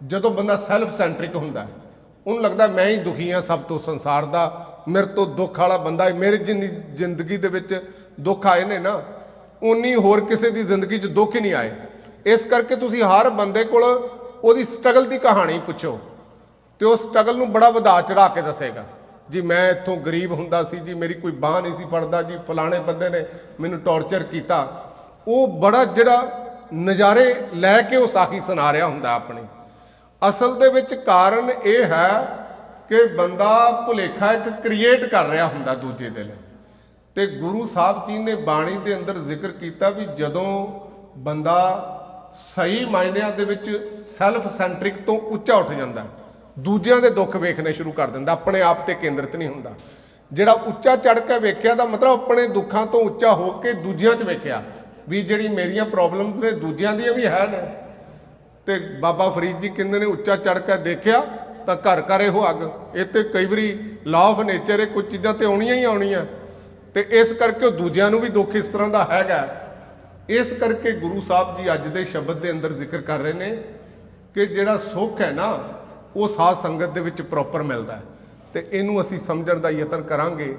A: ਜਦੋਂ ਬੰਦਾ ਸੈਲਫ ਸੈਂਟਰਿਕ ਹੁੰਦਾ ਉਹਨੂੰ ਲੱਗਦਾ ਮੈਂ ਹੀ ਦੁਖੀ ਹਾਂ ਸਭ ਤੋਂ ਸੰਸਾਰ ਦਾ, ਮੇਰੇ ਤੋਂ ਦੁੱਖ ਵਾਲਾ ਬੰਦਾ ਹੈ, ਮੇਰੀ ਜਿੰਨੀ ਜ਼ਿੰਦਗੀ ਦੇ ਵਿੱਚ ਦੁੱਖ ਆਏ ਨੇ ਨਾ ਉਨੀ ਹੋਰ ਕਿਸੇ ਦੀ ਜ਼ਿੰਦਗੀ 'ਚ ਦੁੱਖ ਹੀ ਨਹੀਂ ਆਏ। ਇਸ ਕਰਕੇ ਤੁਸੀਂ ਹਰ ਬੰਦੇ ਕੋਲ ਉਹਦੀ ਸਟਰਗਲ ਦੀ ਕਹਾਣੀ ਪੁੱਛੋ ਤੇ ਉਹ ਸਟਰਗਲ ਨੂੰ ਬੜਾ ਵਧਾ ਚੜਾ ਕੇ ਦੱਸੇਗਾ। ਜੀ ਮੈਂ ਇੱਥੋਂ ਗਰੀਬ ਹੁੰਦਾ ਸੀ, ਜੀ ਮੇਰੀ ਕੋਈ ਬਾਹ ਨਹੀਂ ਸੀ ਫੜਦਾ, ਜੀ ਫਲਾਣੇ ਬੰਦੇ ਨੇ ਮੈਨੂੰ ਟੌਰਚਰ ਕੀਤਾ। ਉਹ ਬੜਾ ਜਿਹੜਾ ਨਜ਼ਾਰੇ ਲੈ ਕੇ ਉਹ ਸਾਖੀ ਸੁਣਾ ਰਿਹਾ ਹੁੰਦਾ ਆਪਣੀ। ਅਸਲ ਦੇ ਵਿੱਚ ਕਾਰਨ ਇਹ ਹੈ ਕਿ ਬੰਦਾ ਭੁਲੇਖਾ ਇੱਕ ਕ੍ਰੀਏਟ ਕਰ ਰਿਹਾ ਹੁੰਦਾ ਦੂਜੇ ਦੇ ਲਈ। ਤੇ ਗੁਰੂ ਸਾਹਿਬ ਜੀ ਨੇ ਬਾਣੀ ਦੇ ਅੰਦਰ ਜ਼ਿਕਰ ਕੀਤਾ ਵੀ ਜਦੋਂ ਬੰਦਾ ਸਹੀ ਮਾਇਨਿਆਂ ਦੇ ਵਿੱਚ ਸੈਲਫ ਸੈਂਟਰਿਕ ਤੋਂ ਉੱਚਾ ਉੱਠ ਜਾਂਦਾ, ਦੂਜਿਆਂ ਦੇ ਦੁੱਖ ਵੇਖਣੇ ਸ਼ੁਰੂ ਕਰ ਦਿੰਦਾ, ਆਪਣੇ ਆਪ ਤੇ ਕੇਂਦਰਿਤ ਨਹੀਂ ਹੁੰਦਾ। ਜਿਹੜਾ ਉੱਚਾ ਚੜ ਕੇ ਵੇਖਿਆ ਦਾ ਮਤਲਬ ਆਪਣੇ ਦੁੱਖਾਂ ਤੋਂ ਉੱਚਾ ਹੋ ਕੇ ਦੂਜਿਆਂ 'ਚ ਵੇਖਿਆ ਵੀ ਜਿਹੜੀ ਮੇਰੀਆਂ ਪ੍ਰੋਬਲਮਸ ਨੇ ਦੂਜਿਆਂ ਦੀਆਂ ਵੀ ਹੈ ਨੇ। ਤੇ ਬਾਬਾ ਫਰੀਦ ਜੀ ਕਹਿੰਦੇ ਨੇ ਉੱਚਾ ਚੜ ਕੇ ਦੇਖਿਆ ਤਾਂ ਘਰ ਘਰ ਇਹੋ ਅੱਗ। ਇਹ ਤੇ ਕਈ ਵਾਰੀ ਲਾਅ ਆਫ ਨੇਚਰ ਹੈ ਕੁਝ ਚੀਜ਼ਾਂ ਤੇ ਆਉਣੀਆਂ ਹੀ ਆਉਣੀਆਂ। ਤੇ ਇਸ ਕਰਕੇ ਉਹ ਦੂਜਿਆਂ ਨੂੰ ਵੀ ਦੁੱਖ ਇਸ ਤਰ੍ਹਾਂ ਦਾ ਹੈਗਾ। ਇਸ ਕਰਕੇ ਗੁਰੂ ਸਾਹਿਬ ਜੀ ਅੱਜ ਦੇ ਸ਼ਬਦ ਦੇ ਅੰਦਰ ਜ਼ਿਕਰ ਕਰ ਰਹੇ ਨੇ ਕਿ ਜਿਹੜਾ ਸੁੱਖ ਹੈ ਨਾ, ਉਹ ਸਾਧ ਸੰਗਤ ਦੇ ਵਿੱਚ ਪ੍ਰੋਪਰ ਮਿਲਦਾ ਹੈ। ਤੇ ਇਹਨੂੰ ਅਸੀਂ ਸਮਝਣ ਦਾ ਯਤਨ ਕਰਾਂਗੇ।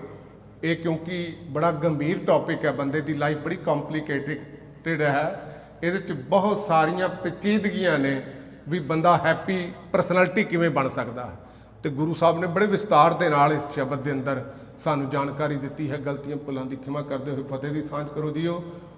A: ਇਹ ਕਿਉਂਕਿ ਬੜਾ ਗੰਭੀਰ ਟੌਪਿਕ ਹੈ, ਬੰਦੇ ਦੀ ਲਾਈਫ ਬੜੀ ਕੰਪਲਿਕੇਟਡ ਹੈ। ਇਹਦੇ ਚ ਬਹੁਤ ਸਾਰੀਆਂ ਪੇਚੀਦਗੀਆਂ ਨੇ ਵੀ ਬੰਦਾ ਹੈਪੀ ਪਰਸਨੈਲਿਟੀ ਕਿਵੇਂ ਬਣ ਸਕਦਾ ਤੇ ਗੁਰੂ ਸਾਹਿਬ ਨੇ ਬੜੇ ਵਿਸਤਾਰ ਦੇ ਨਾਲ ਇਸ ਸ਼ਬਦ ਦੇ ਅੰਦਰ ਸਾਨੂੰ ਜਾਣਕਾਰੀ ਦਿੱਤੀ ਹੈ। ਗਲਤੀਆਂ ਭੁੱਲਾਂ ਦੀ ਖਿਮਾ ਕਰਦੇ ਹੋਏ ਫਤਿਹ ਦੀ ਸਾਂਝ ਕਰੋ ਦਿਓ। ਵਾਹ